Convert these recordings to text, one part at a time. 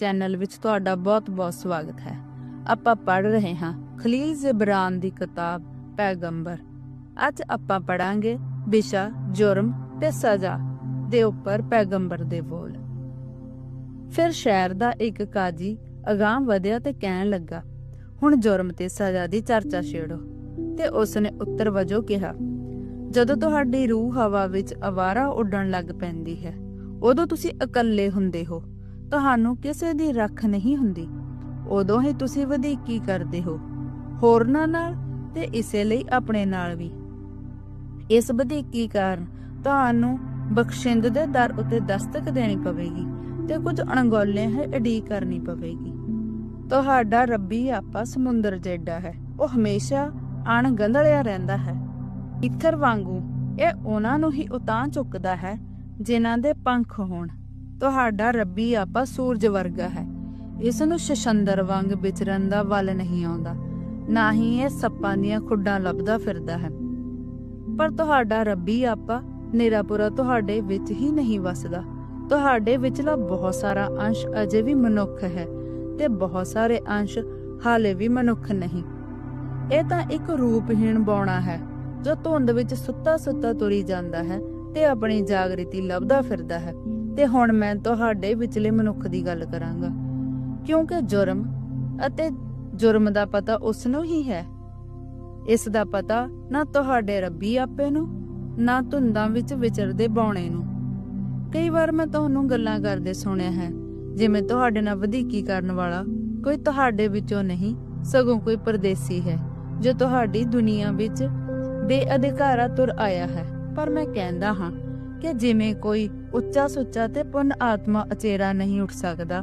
Channel ਵਿੱਚ ਤੁਹਾਡਾ ਬਹੁਤ-ਬਹੁਤ ਸਵਾਗਤ ਹੈ। ਆਪਾਂ ਪੜ੍ਹ ਰਹੇ ਹਾਂ ਖਲੀਲ ਜ਼ਿਬਰਾਨ ਦੀ ਕਿਤਾਬ ਪੈਗੰਬਰ। ਅੱਜ ਆਪਾਂ ਪੜਾਂਗੇ ਵਿਸ਼ਾ, ਜੁਰਮ ਤੇ ਸਜ਼ਾ ਦੇ ਉੱਪਰ ਪੈਗੰਬਰ ਦੇ ਬੋਲ। ਫਿਰ ਸ਼ਹਿਰ ਦਾ ਇੱਕ ਕਾਜੀ ਅਗਾਂਹ ਵਧਿਆ ਤੇ ਕਹਿਣ ਲੱਗਾ, ਹੁਣ ਜੁਰਮ ਤੇ ਸਜ਼ਾ ਦੀ ਚਰਚਾ ਛੇੜੋ। ਤੇ ਉਸ ਨੇ ਉੱਤਰ ਵਜੋਂ ਕਿਹਾ, ਜਦੋਂ ਤੁਹਾਡੀ ਰੂਹ ਹਵਾ ਵਿੱਚ ਅਵਾਰਾ ਉੱਡਣ ਲੱਗ ਪੈਂਦੀ ਹੈ, ਉਦੋਂ ਤੁਸੀਂ ਇਕੱਲੇ ਹੁੰਦੇ ਹੋ। ਤੁਹਾਨੂੰ ਕਿਸੇ ਦੀ ਰੱਖ ਨਹੀਂ ਹੁੰਦੀ। ਉਦੋਂ ਹੀ ਤੁਸੀਂ ਵਧੀਕੀ ਕਰਦੇ ਹੋ। ਹੋਰਨਾਂ ਨਾਲ ਤੇ ਇਸੇ ਲਈ ਆਪਣੇ ਨਾਲ ਵੀ। ਇਸ ਵਧੀਕੀ ਕਾਰਨ ਤੁਹਾਨੂੰ ਬਖਸ਼ਿੰਦ ਦੇ ਦਰ ਉੱਤੇ ਦਸਤਕ ਦੇਣੀ ਪਵੇਗੀ ਤੇ ਕੁਝ ਅਣਗੌਲੇ ਹੈ ਅੜੀ ਕਰਨੀ ਪਵੇਗੀ। ਤੁਹਾਡਾ ਰੱਬੀ ਆਪਾ ਸਮੁੰਦਰ ਜੈਡਾ ਹੈ, ਉਹ ਹਮੇਸ਼ਾ ਅਣਗੰਧਲਿਆ ਰਹਿੰਦਾ ਹੈ। ਇੱਥਰ ਵਾਂਗੂ ਇਹ ਉਹਨਾਂ ਨੂੰ ਹੀ ਉਤਾਂ ਚੁੱਕਦਾ ਹੈ, ਜਿਨ੍ਹਾਂ ਦੇ ਪੰਖ ਹੋਣ। ਤੁਹਾਡਾ ਰੱਬੀ ਆਪਾ ਸੂਰਜ ਵਰਗਾ ਹੈ। ਇਸ ਨੂੰ ਸ਼ਸ਼ੰਦਰ ਵਾਂਗ ਵਿਚਰਨ ਦਾ ਵੱਲ ਨਹੀਂ ਆਉਂਦਾ। ਨਾ ਹੀ ਇਹ ਸੱਪਾਂ ਦੀਆਂ ਖੁੱਡਾਂ ਲੱਭਦਾ ਫਿਰਦਾ ਹੈ। ਪਰ ਤੁਹਾਡਾ ਰੱਬੀ ਆਪਾ ਨਿਰਾਪੁਰਾ ਤੁਹਾਡੇ ਵਿੱਚ ਹੀ ਨਹੀਂ ਵਸਦਾ। ਤੁਹਾਡੇ ਵਿਚਲਾ ਬਹੁਤ ਸਾਰਾ ਅੰਸ਼ ਅਜੇ ਵੀ ਮਨੁੱਖ ਹੈ ਤੇ ਬਹੁਤ ਸਾਰੇ ਅੰਸ਼ ਹਾਲੇ ਵੀ ਮਨੁੱਖ ਨਹੀਂ। ਇਹ ਤਾਂ ਇੱਕ ਰੂਪਹੀਣ ਬੌਣਾ ਹੈ, ਜੋ ਧੁੰਦ ਵਿੱਚ ਸੁੱਤਾ ਸੁੱਤਾ ਤੁਰੀ ਜਾਂਦਾ ਹੈ ਤੇ ਆਪਣੀ ਜਾਗ੍ਰਿਤੀ ਲੱਭਦਾ ਫਿਰਦਾ ਹੈ। ਤੇ ਹੁਣ ਮੈਂ ਤੁਹਾਡੇ ਵਿਚਲੇ ਮਨੁੱਖ ਦੀ ਗੱਲ ਕਰਾਂਗਾ। ਕਿਉਂਕਿ ਜੁਰਮ ਅਤੇ ਜੁਰਮ ਦਾ ਪਤਾ ਉਸ ਨੂੰ ਹੀ ਹੈ। ਇਸ ਦਾ ਪਤਾ ਨਾ ਤੁਹਾਡੇ ਰੱਬੀ ਆਪੇ ਨੂੰ, ਨਾ ਧੁੰਦਾਂ ਵਿੱਚ ਵਿਚਰਦੇ ਬੌਣੇ ਨੂੰ। ਕਈ ਵਾਰ ਮੈਂ ਤੁਹਾਨੂੰ ਗੱਲਾਂ ਕਰਦੇ ਸੁਣਿਆ ਹੈ, ਜਿਵੇਂ ਤੁਹਾਡੇ ਨਾਲ ਵਧੀਕੀ ਕਰਨ ਵਾਲਾ ਕੋਈ ਤੁਹਾਡੇ ਵਿੱਚੋਂ ਨਹੀਂ, ਸਗੋਂ ਕੋਈ ਪਰਦੇਸੀ ਹੈ, ਜੋ ਤੁਹਾਡੀ ਦੁਨੀਆ ਵਿੱਚ ਬੇਅਧਿਕਾਰਾ ਤੁਰ ਆਇਆ ਹੈ। ਪਰ ਮੈਂ ਕਹਿੰਦਾ ਹਾਂ ਕਿ ਜਿਵੇਂ ਕੋਈ ਉੱਚਾ ਸੁੱਚਾ ਤੇ ਪੁੰਨ ਆਤਮਾ ਅਚੇਰਾ ਨਹੀਂ ਉੱਠ ਸਕਦਾ।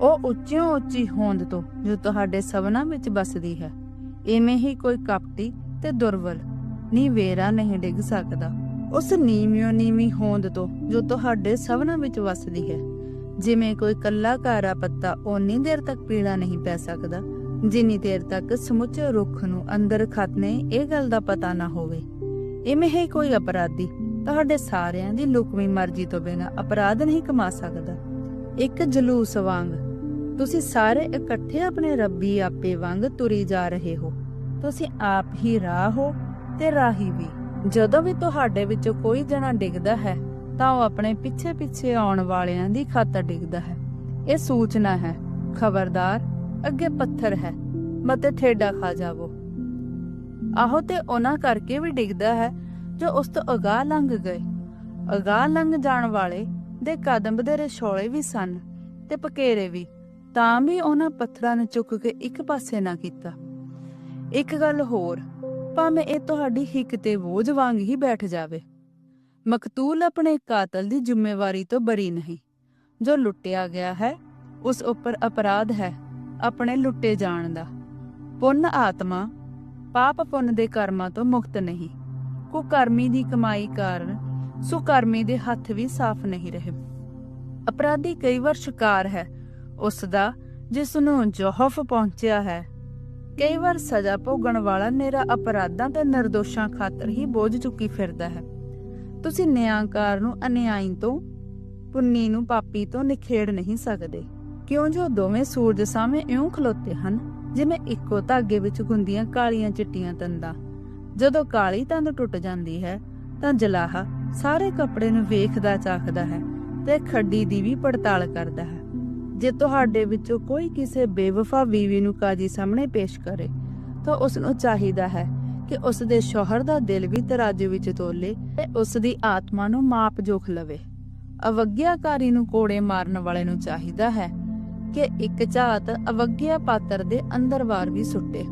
ਉਹ ਉੱਚਿਓਂ ਉੱਚੀ ਹੋਂਦ ਤੋਂ ਜੋ ਤੁਹਾਡੇ ਸਭਨਾਂ ਵਿੱਚ ਬਸਦੀ ਹੈ। ਐਵੇਂ ਹੀ ਕੋਈ ਕਪਟੀ ਤੇ ਦੁਰਬਲ ਨੀਵੇਰਾ ਨਹੀਂ ਡਿੱਗ ਸਕਦਾ। ਉਸ ਨੀਵਿਓਂ ਨੀਵੀਂ ਹੋਂਦ ਤੋਂ ਜੋ ਤੁਹਾਡੇ ਸਭਨਾਂ ਵਿੱਚ ਵਸਦੀ ਹੈ। ਜਿਵੇਂ ਕੋਈ ਕੱਲਾ ਕਾਰਾ ਪੱਤਾ ਓਨੀ ਦੇਰ ਤੱਕ ਪੀਲਾ ਨਹੀਂ ਪੈ ਸਕਦਾ, ਜਿੰਨੀ ਦੇਰ ਤੱਕ ਸਮੁੱਚੇ ਰੁੱਖ ਨੂੰ ਅੰਦਰ ਖਤਨੇ ਇਹ ਗੱਲ ਦਾ ਪਤਾ ਨਾ ਹੋਵੇ। ਇਵੇਂ ਹੀ ਕੋਈ ਅਪਰਾਧੀ ਤੁਹਾਡੇ ਸਾਰਿਆਂ ਦੀ ਲੁਕਵੀਂ ਮਰਜ਼ੀ ਤੋਂ ਬਿਨਾਂ ਅਪਰਾਧ ਨਹੀਂ ਕਮਾ ਸਕਦਾ। ਇੱਕ ਜਲੂਸ ਵਾਂਗ, ਤੁਸੀਂ ਸਾਰੇ ਇਕੱਠੇ ਆਪਣੇ ਰੱਬੀ ਆਪੇ ਵਾਂਗ ਤੁਰੀ ਜਾ ਰਹੇ ਹੋ। ਤੁਸੀਂ ਆਪ ਹੀ ਰਾਹ ਹੋ ਤੇ ਰਾਹੀ ਵੀ। ਜਦੋਂ ਵੀ ਤੁਹਾਡੇ ਵਿੱਚੋਂ ਕੋਈ ਜਣਾ ਡਿੱਗਦਾ ਹੈ, ਤਾਂ ਉਹ ਆਪਣੇ ਪਿੱਛੇ ਪਿੱਛੇ ਆਉਣ ਵਾਲਿਆਂ ਦੀ ਖਾਤਰ ਡਿੱਗਦਾ ਹੈ। ਇਹ ਸੂਚਨਾ ਹੈ, ਖਬਰਦਾਰ, ਅੱਗੇ ਪੱਥਰ ਹੈ, ਮਤੇ ਠੇਡਾ ਖਾ ਜਾਵੋ। ਆਹੋ ਤੇ ਉਹਨਾਂ ਕਰਕੇ ਵੀ ਡਿੱਗਦਾ ਹੈ ਜੋ ਉਸ ਤੋਂ ਅਗਾਹ ਲੰਘ ਗਏ। ਅਗਾਹ ਲੰਘ ਜਾਣ ਵਾਲੇ ਦੇ ਕਦਮ ਦੇ ਰਛੋਲੇ ਵੀ ਸਨ ਤੇ ਪਕੇਰੇ ਵੀ, ਤਾਂ ਵੀ ਉਹਨਾਂ ਪੱਥਰਾਂ ਨੂੰ ਚੁੱਕ ਕੇ ਇੱਕ ਪਾਸੇ ਨਾ ਕੀਤਾ। ਇੱਕ ਗੱਲ ਹੋਰ, ਭਾਵੇਂ ਇਹ ਤੁਹਾਡੀ ਹਿੱਕ ਤੇ ਬੋਝ ਵਾਂਗ ਹੀ ਬੈਠ ਜਾਵੇ। ਮਕਤੂਲ ਆਪਣੇ ਕਾਤਲ ਦੀ ਜ਼ਿੰਮੇਵਾਰੀ ਤੋਂ ਬਰੀ ਨਹੀਂ। ਜੋ ਲੁੱਟਿਆ ਗਿਆ ਹੈ, ਉਸ ਉੱਪਰ ਅਪਰਾਧ ਹੈ ਆਪਣੇ ਲੁੱਟੇ ਜਾਣ ਦਾ। ਪੁੰਨ ਆਤਮਾ, ਪਾਪ ਪੁੰਨ ਦੇ ਕਰਮਾਂ ਤੋਂ ਮੁਕਤ ਨਹੀਂ। ਕੁਕਰਮੀ ਦੀ ਕਮਾਈ ਕਾਰਨ ਸੁਕਰਮੀ ਦੇ ਹੱਥ ਵੀ ਸਾਫ਼ ਨਹੀਂ ਰਹੇ। ਅਪਰਾਧੀ ਕਈ ਵਾਰ ਸ਼ਿਕਾਰ ਹੈ। ਉਸ ਦਾ ਜਿਸ ਨੂੰ ਜੋਹਫ ਪਹੁੰਚਿਆ ਹੈ, ਕਈ ਵਾਰ ਸਜ਼ਾ ਭੋਗਣ ਵਾਲਾ ਨੇਰਾ ਅਪਰਾਧਾਂ ਤੇ ਨਿਰਦੋਸ਼ਾਂ ਖਾਤਰ ਹੀ ਬੋਝ ਚੁੱਕੀ ਫਿਰਦਾ ਹੈ। ਤੁਸੀਂ ਨਿਆਂਕਾਰ ਨੂੰ ਅਨਿਆਈ ਤੋਂ, ਪੁੰਨੀ ਨੂੰ ਪਾਪੀ ਤੋਂ ਨਿਖੇੜ ਨਹੀਂ ਸਕਦੇ। ਕਿਉਂ ਜੋ ਦੋਵੇਂ ਸੂਰਜ ਸਾਹਮਣੇ ਇਉਂ ਖਲੋਤੇ ਹਨ, ਜਿਵੇਂ ਇੱਕੋ ਧਾਗੇ ਵਿੱਚ ਗੁੰਦੀਆਂ ਕਾਲੀਆਂ ਚਿੱਟੀਆਂ ਤੰਦਾਂ। ਜਦੋਂ ਕਾਲੀ ਤੰਦ ਟੁੱਟ ਜਾਂਦੀ ਹੈ, ਤਾਂ ਜਲਾਹਾ ਸਾਰੇ ਕੱਪੜੇ ਨੂੰ ਵੇਖਦਾ ਚਾਖਦਾ ਹੈ ਤੇ ਖੱਡੀ ਦੀ ਵੀ ਪੜਤਾਲ ਕਰਦਾ ਹੈ। ਜੇ ਤੁਹਾਡੇ ਵਿੱਚੋਂ ਕੋਈ ਕਿਸੇ ਬੇਵਫਾ ਬੀਵੀ ਨੂੰ ਕਾਜੀ ਸਾਹਮਣੇ ਪੇਸ਼ ਕਰੇ, ਤਾਂ ਉਸ ਨੂੰ ਚਾਹੀਦਾ ਹੈ ਕਿ ਉਸ ਦੇ ਸ਼ੋਹਰ ਦਾ ਦਿਲ ਵੀ ਤਰਾਜੂ ਵਿੱਚ ਤੋਲੇ ਤੇ ਉਸ ਦੀ ਆਤਮਾ ਨੂੰ ਮਾਪ ਜੋਖ ਲਵੇ। ਅਵਗਿਆਕਾਰੀ ਨੂੰ ਕੋੜੇ ਮਾਰਨ ਵਾਲੇ ਨੂੰ ਚਾਹੀਦਾ ਹੈ ਕਿ ਇੱਕ ਝਾਤ ਅਵਗਿਆ ਪਾਤਰ ਦੇ ਅੰਦਰ ਵਾਰ ਵੀ ਸੁੱਟੇ।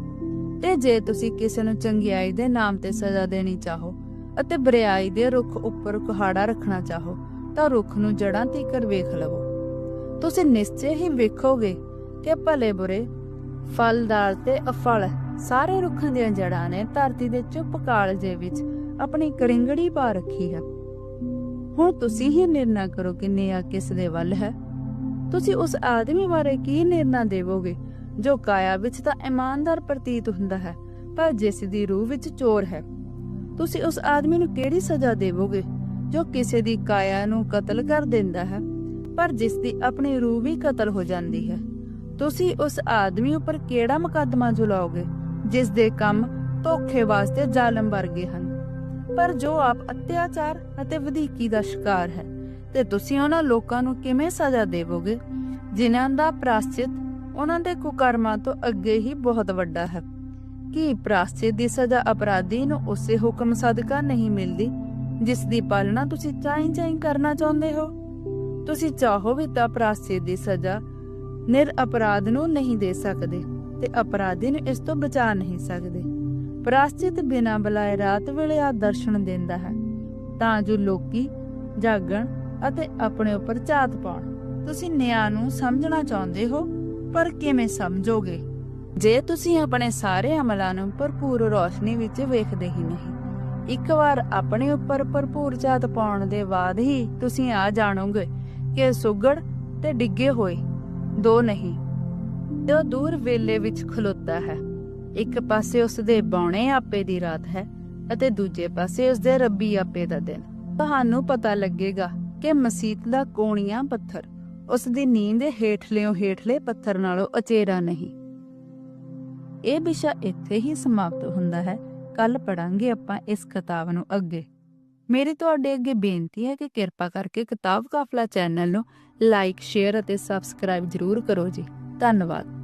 ਤੇ ਜੇ ਤੁਸੀਂ ਕਿਸੇ ਨੂੰ ਚੰਗਿਆਈ ਦੇ ਨਾਮ ਤੇ ਸਜ਼ਾ ਦੇਣੀ ਚਾਹੋ ਅਤੇ ਬਰਿਆਈ ਦੇ ਰੁੱਖ ਉੱਪਰ ਕੁਹਾੜਾ ਰੱਖਣਾ ਚਾਹੋ, ਤਾਂ ਰੁੱਖ ਨੂੰ ਜੜਾਂ ਤੀਕਰ ਵੇਖ ਲਵੋ। ਤੁਸੀਂ ਨਿਸ਼ਚੈ ਹੀ ਵੇਖੋਗੇ ਕਿ ਭਲੇ ਬੁਰੇ, ਫਲਦਾਰ ਤੇ ਅਫਲ ਸਾਰੇ ਰੁੱਖਾਂ ਦੀਆਂ ਜੜਾਂ ਨੇ ਧਰਤੀ ਦੇ ਚੁੱਪ ਕਾਲਜੇ ਵਿੱਚ ਆਪਣੀ ਕਰਿੰਗੜੀ ਪਾ ਰੱਖੀ ਹੈ। ਹੁਣ ਤੁਸੀਂ ਹੀ ਨਿਰਣਾ ਕਰੋ ਕਿ ਨਿਆ ਕਿਸ ਦੇ ਵੱਲ ਹੈ। ਤੁਸੀਂ ਉਸ ਆਦਮੀ ਬਾਰੇ ਕੀ ਨਿਰਣਾ ਦੇਵੋਗੇ ਜੋ ਕਾਇਆ ਵਿੱਚ ਤਾਂ ਇਮਾਨਦਾਰ ਪ੍ਰਤੀਤ ਹੁੰਦਾ ਹੈ, ਪਰ ਜਿਸ ਦੀ ਰੂਹ ਵਿੱਚ ਚੋਰ ਹੈ। ਤੁਸੀਂ ਉਸ ਆਦਮੀ ਨੂੰ ਕਿਹੜੀ ਸਜ਼ਾ ਦੇਵੋਗੇ, ਜੋ ਕਿਸੇ ਦੀ ਕਾਇਆ ਨੂੰ ਕਤਲ ਕਰ ਦਿੰਦਾ ਹੈ, ਪਰ ਜਿਸ ਦੀ ਆਪਣੀ ਰੂਹ ਵੀ ਕਤਲ ਹੋ ਜਾਂਦੀ ਹੈ? ਤੁਸੀਂ ਉਸ ਆਦਮੀ ਉੱਪਰ ਕਿਹੜਾ ਮੁਕੱਦਮਾ ਚਲਾਓਗੇ ਜਿਸ ਦੇ ਕੰਮ ਧੋਖੇ ਵਾਸਤੇ ਜ਼ਾਲਮ ਵਰਗੇ ਹਨ? ਪਰ ਜੋ ਆਪ ਅਤਿਆਚਾਰ ਅਤੇ ਵਧੀਕੀ ਦਾ ਸ਼ਿਕਾਰ ਹੈ, ਤੇ ਤੁਸੀਂ ਉਹਨਾਂ ਲੋਕਾਂ ਨੂੰ ਕਿਵੇਂ ਸਜ਼ਾ ਦੇਵੋਗੇ, ਜਿਨ੍ਹਾਂ ਦਾ ਪ੍ਰਾਸ਼ਚਿਤ ਉਹਨਾਂ ਦੇ ਕੁਕਰਮਾਂ ਤੋਂ ਅੱਗੇ ਹੀ ਬਹੁਤ ਵੱਡਾ ਹੈ। ਕੀ ਪ੍ਰਾਸ਼ਚਿਤ ਦੀ ਸਜ਼ਾ ਅਪਰਾਧੀ ਨੂੰ ਉਸੇ ਹੁਕਮ ਸਦਕਾ ਨਹੀਂ ਮਿਲਦੀ, ਜਿਸ ਦੀ ਪਾਲਣਾ ਤੁਸੀਂ ਚਾਹੀਂ ਚਾਹੀਂ ਕਰਨਾ ਚਾਹੁੰਦੇ ਹੋ? ਤੁਸੀਂ ਚਾਹੋ ਵੀ ਤਾਂ ਪ੍ਰਾਸ਼ਚਿਤ ਦੀ ਸਜ਼ਾ ਨਿਰ ਅਪਰਾਧ ਨੂੰ ਨਹੀਂ ਦੇ ਸਕਦੇ ਤੇ ਅਪਰਾਧੀ ਨੂੰ ਇਸ ਤੋਂ ਬਚਾ ਨਹੀਂ ਸਕਦੇ। ਪ੍ਰਾਸ਼ਚਿਤ ਬਿਨਾਂ ਬੁਲਾਏ ਰਾਤ ਵੇਲੇ ਆ ਦਰਸ਼ਨ ਦਿੰਦਾ ਹੈ, ਤਾਂ ਜੋ ਲੋਕੀ ਜਾਗਣ ਅਤੇ ਆਪਣੇ ਉੱਪਰ ਝਾਤ ਪਾਉਣ। ਤੁਸੀਂ ਨਿਆਂ ਨੂੰ ਸਮਝਣਾ ਚਾਹੁੰਦੇ ਹੋ? ਪਰ ਕਿਵੇਂ ਸਮਝੋਗੇ? ਜੇ ਤੁਸੀਂ ਆਪਣੇ ਸਾਰੇ ਅਮਲਾਂ ਨੂੰ ਭਰਪੂਰ ਰੋਸ਼ਨੀ ਵਿੱਚ ਵੇਖਦੇ ਹੀ ਨਹੀਂ, ਇੱਕ ਵਾਰ ਆਪਣੇ ਉੱਪਰ ਭਰਪੂਰ ਝਾਤ ਪਾਉਣ ਦੇ ਬਾਅਦ ਹੀ ਤੁਸੀਂ ਆ ਜਾਣੋਗੇ ਕਿ ਸੁਗੜ ਤੇ ਡਿੱਗੇ ਹੋਏ ਦੋ ਨਹੀਂ ਤੇ ਉਹ ਦੂਰ ਵੇਲੇ ਵਿੱਚ ਖਲੋਤਾ ਹੈ। ਇੱਕ ਪਾਸੇ ਉਸ ਦੇ ਬੌਣੇ ਆਪੇ ਦੀ ਰਾਤ ਹੈ ਅਤੇ ਦੂਜੇ ਪਾਸੇ ਉਸ ਦੇ ਰੱਬੀ ਆਪੇ ਦਾ ਦਿਨ। ਤੁਹਾਨੂੰ ਪਤਾ ਲੱਗੇਗਾ ਕਿ ਮਸੀਤ ਦਾ ਕੋਣੀਆਂ ਪੱਥਰ ਉਸ ਦੀ ਨੀਂਦ ਦੇ ਹੇਠਲਿਓਂ ਹੇਠਲੇ ਪੱਥਰ ਨਾਲੋਂ ਅਚੇਰਾ ਨਹੀਂ। ਇਹ ਵਿਸ਼ਾ ਇੱਥੇ ਹੀ ਸਮਾਪਤ ਹੁੰਦਾ ਹੈ। ਕੱਲ ਪੜਾਂਗੇ ਆਪਾਂ ਇਸ ਕਿਤਾਬ ਨੂੰ ਅੱਗੇ। ਮੇਰੀ ਤੁਹਾਡੇ ਅੱਗੇ ਬੇਨਤੀ ਹੈ ਕਿ ਕਿਰਪਾ ਕਰਕੇ ਕਿਤਾਬ ਕਾਫਲਾ ਚੈਨਲ ਨੂੰ ਲਾਈਕ, ਸ਼ੇਅਰ ਅਤੇ ਸਬਸਕ੍ਰਾਈਬ ਜ਼ਰੂਰ ਕਰੋ ਜੀ। ਧੰਨਵਾਦ।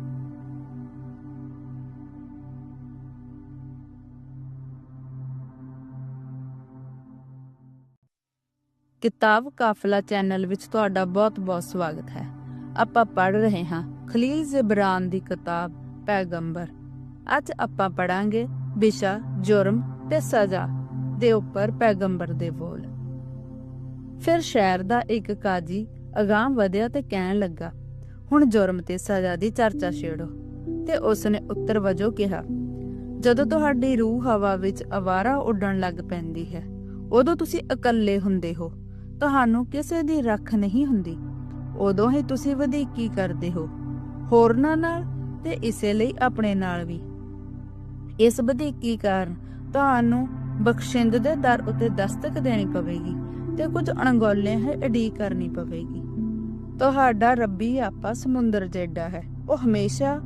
ਕਿਤਾਬ ਕਾਫਲਾ ਚੈਨਲ ਵਿੱਚ ਤੁਹਾਡਾ ਬਹੁਤ-ਬਹੁਤ ਸਵਾਗਤ ਹੈ। ਆਪਾਂ ਪੜ ਰਹੇ ਹਾਂ ਖਲੀਲ ਜ਼ਿਬਰਾਨ ਦੀ ਕਿਤਾਬ ਪੈਗੰਬਰ। ਅੱਜ ਆਪਾਂ ਪੜਾਂਗੇ ਵਿਸ਼ਾ ਜੁਰਮ ਤੇ ਸਜ਼ਾ ਦੇ ਉੱਪਰ ਪੈਗੰਬਰ ਦੇ ਬੋਲ। ਫਿਰ ਸ਼ਹਿਰ ਦਾ ਇੱਕ ਕਾਜੀ ਅਗਾਂਹ ਵਧਿਆ ਤੇ ਕਹਿਣ ਲੱਗਾ, ਹੁਣ ਜੁਰਮ ਤੇ ਸਜ਼ਾ ਦੀ ਚਰਚਾ ਛੇੜੋ। ਤੇ ਉਸ ਨੇ ਉੱਤਰ ਵਜੋਂ ਕਿਹਾ, ਜਦੋਂ ਤੁਹਾਡੀ ਰੂਹ ਹਵਾ ਵਿੱਚ ਅਵਾਰਾ ਉੱਡਣ ਲੱਗ ਪੈਂਦੀ ਹੈ, ਉਦੋਂ ਤੁਸੀਂ ਇਕੱਲੇ ਹੁੰਦੇ ਹੋ। ਤੁਹਾਨੂੰ ਕਿਸੇ ਦੀ ਰੱਖ ਨਹੀਂ ਹੁੰਦੀ। ਉਦੋਂ ਹੀ ਤੁਸੀਂ ਵਧੀਕੀ ਕਰਦੇ ਹੋ। ਹੋਰਨਾਂ ਨਾਲ ਤੇ ਇਸੇ ਲਈ ਆਪਣੇ ਨਾਲ ਵੀ। ਇਸ ਵਧੀਕੀ ਕਾਰਨ ਤੁਹਾਨੂੰ ਬਖਸ਼ਿੰਦ ਦੇ ਦਰ ਉੱਤੇ ਦਸਤਕ ਦੇਣੀ ਪਵੇਗੀ ਤੇ ਕੁਝ ਅਣਗੌਲੇ ਹੈ ਅਡੀ ਕਰਨੀ ਪਵੇਗੀ। ਤੁਹਾਡਾ ਰੱਬੀ ਆਪਾ ਸਮੁੰਦਰ ਜੈਡਾ ਹੈ, ਉਹ ਹਮੇਸ਼ਾ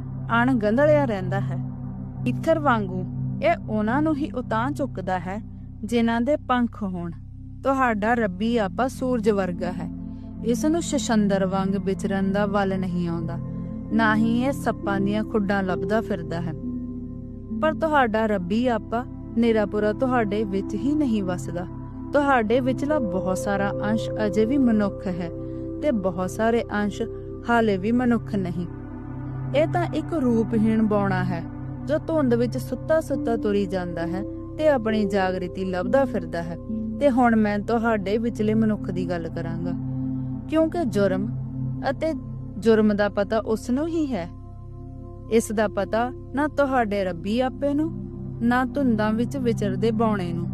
ਅਣਗੰਧਲਿਆ ਰਹਿੰਦਾ ਹੈ। ਇਥਰ ਵਾਂਗੂ ਇਹ ਉਹਨਾਂ ਨੂੰ ਹੀ ਉਤਾਂ ਚੁੱਕਦਾ ਹੈ, ਜਿਨ੍ਹਾਂ ਦੇ ਪੰਖ ਹੋਣ। ਤੁਹਾਡਾ ਰੱਬੀ ਆਪਾ ਸੂਰਜ ਵਰਗਾ ਹੈ। ਇਸ ਨੂੰ ਸ਼ਸ਼ੰਦਰ ਵਾਂਗ ਵਿਚਰਨ ਦਾ ਵੱਲ ਨਹੀਂ ਆਉਂਦਾ। ਨਾ ਹੀ ਇਹ ਸੱਪਾਂ ਦੀਆਂ ਖੁੱਡਾਂ ਲੱਭਦਾ ਫਿਰਦਾ ਹੈ। ਪਰ ਤੁਹਾਡਾ ਰੱਬੀ ਆਪਾ ਨਿਰਾਪੁਰਾ ਤੁਹਾਡੇ ਵਿੱਚ ਹੀ ਨਹੀਂ ਵਸਦਾ। ਤੁਹਾਡੇ ਵਿਚਲਾ ਬਹੁਤ ਸਾਰਾ ਅੰਸ਼ ਅਜੇ ਵੀ ਮਨੁੱਖ ਹੈ ਤੇ ਬਹੁਤ ਸਾਰੇ ਅੰਸ਼ ਹਾਲੇ ਵੀ ਮਨੁੱਖ ਨਹੀਂ। ਇਹ ਤਾਂ ਇੱਕ ਰੂਪਹੀਣ ਬੌਣਾ ਹੈ, ਜੋ ਧੁੰਦ ਵਿੱਚ ਸੁੱਤਾ ਸੁੱਤਾ ਤੁਰੀ ਜਾਂਦਾ ਹੈ ਤੇ ਆਪਣੀ ਜਾਗ੍ਰਿਤੀ ਲੱਭਦਾ ਫਿਰਦਾ ਹੈ। ਤੇ ਹੁਣ ਮੈਂ ਤੁਹਾਡੇ ਵਿਚਲੇ ਮਨੁੱਖ ਦੀ ਗੱਲ ਕਰਾਂਗਾ। ਕਿਉਂਕਿ ਜੁਰਮ ਅਤੇ ਜੁਰਮ ਦਾ ਪਤਾ ਉਸ ਨੂੰ ਹੀ ਹੈ। ਇਸ ਦਾ ਪਤਾ ਨਾ ਤੁਹਾਡੇ ਰੱਬੀ ਆਪੇ ਨੂੰ, ਨਾ ਧੁੰਦਾਂ ਵਿੱਚ ਵਿਚਰਦੇ ਬੌਣੇ ਨੂੰ।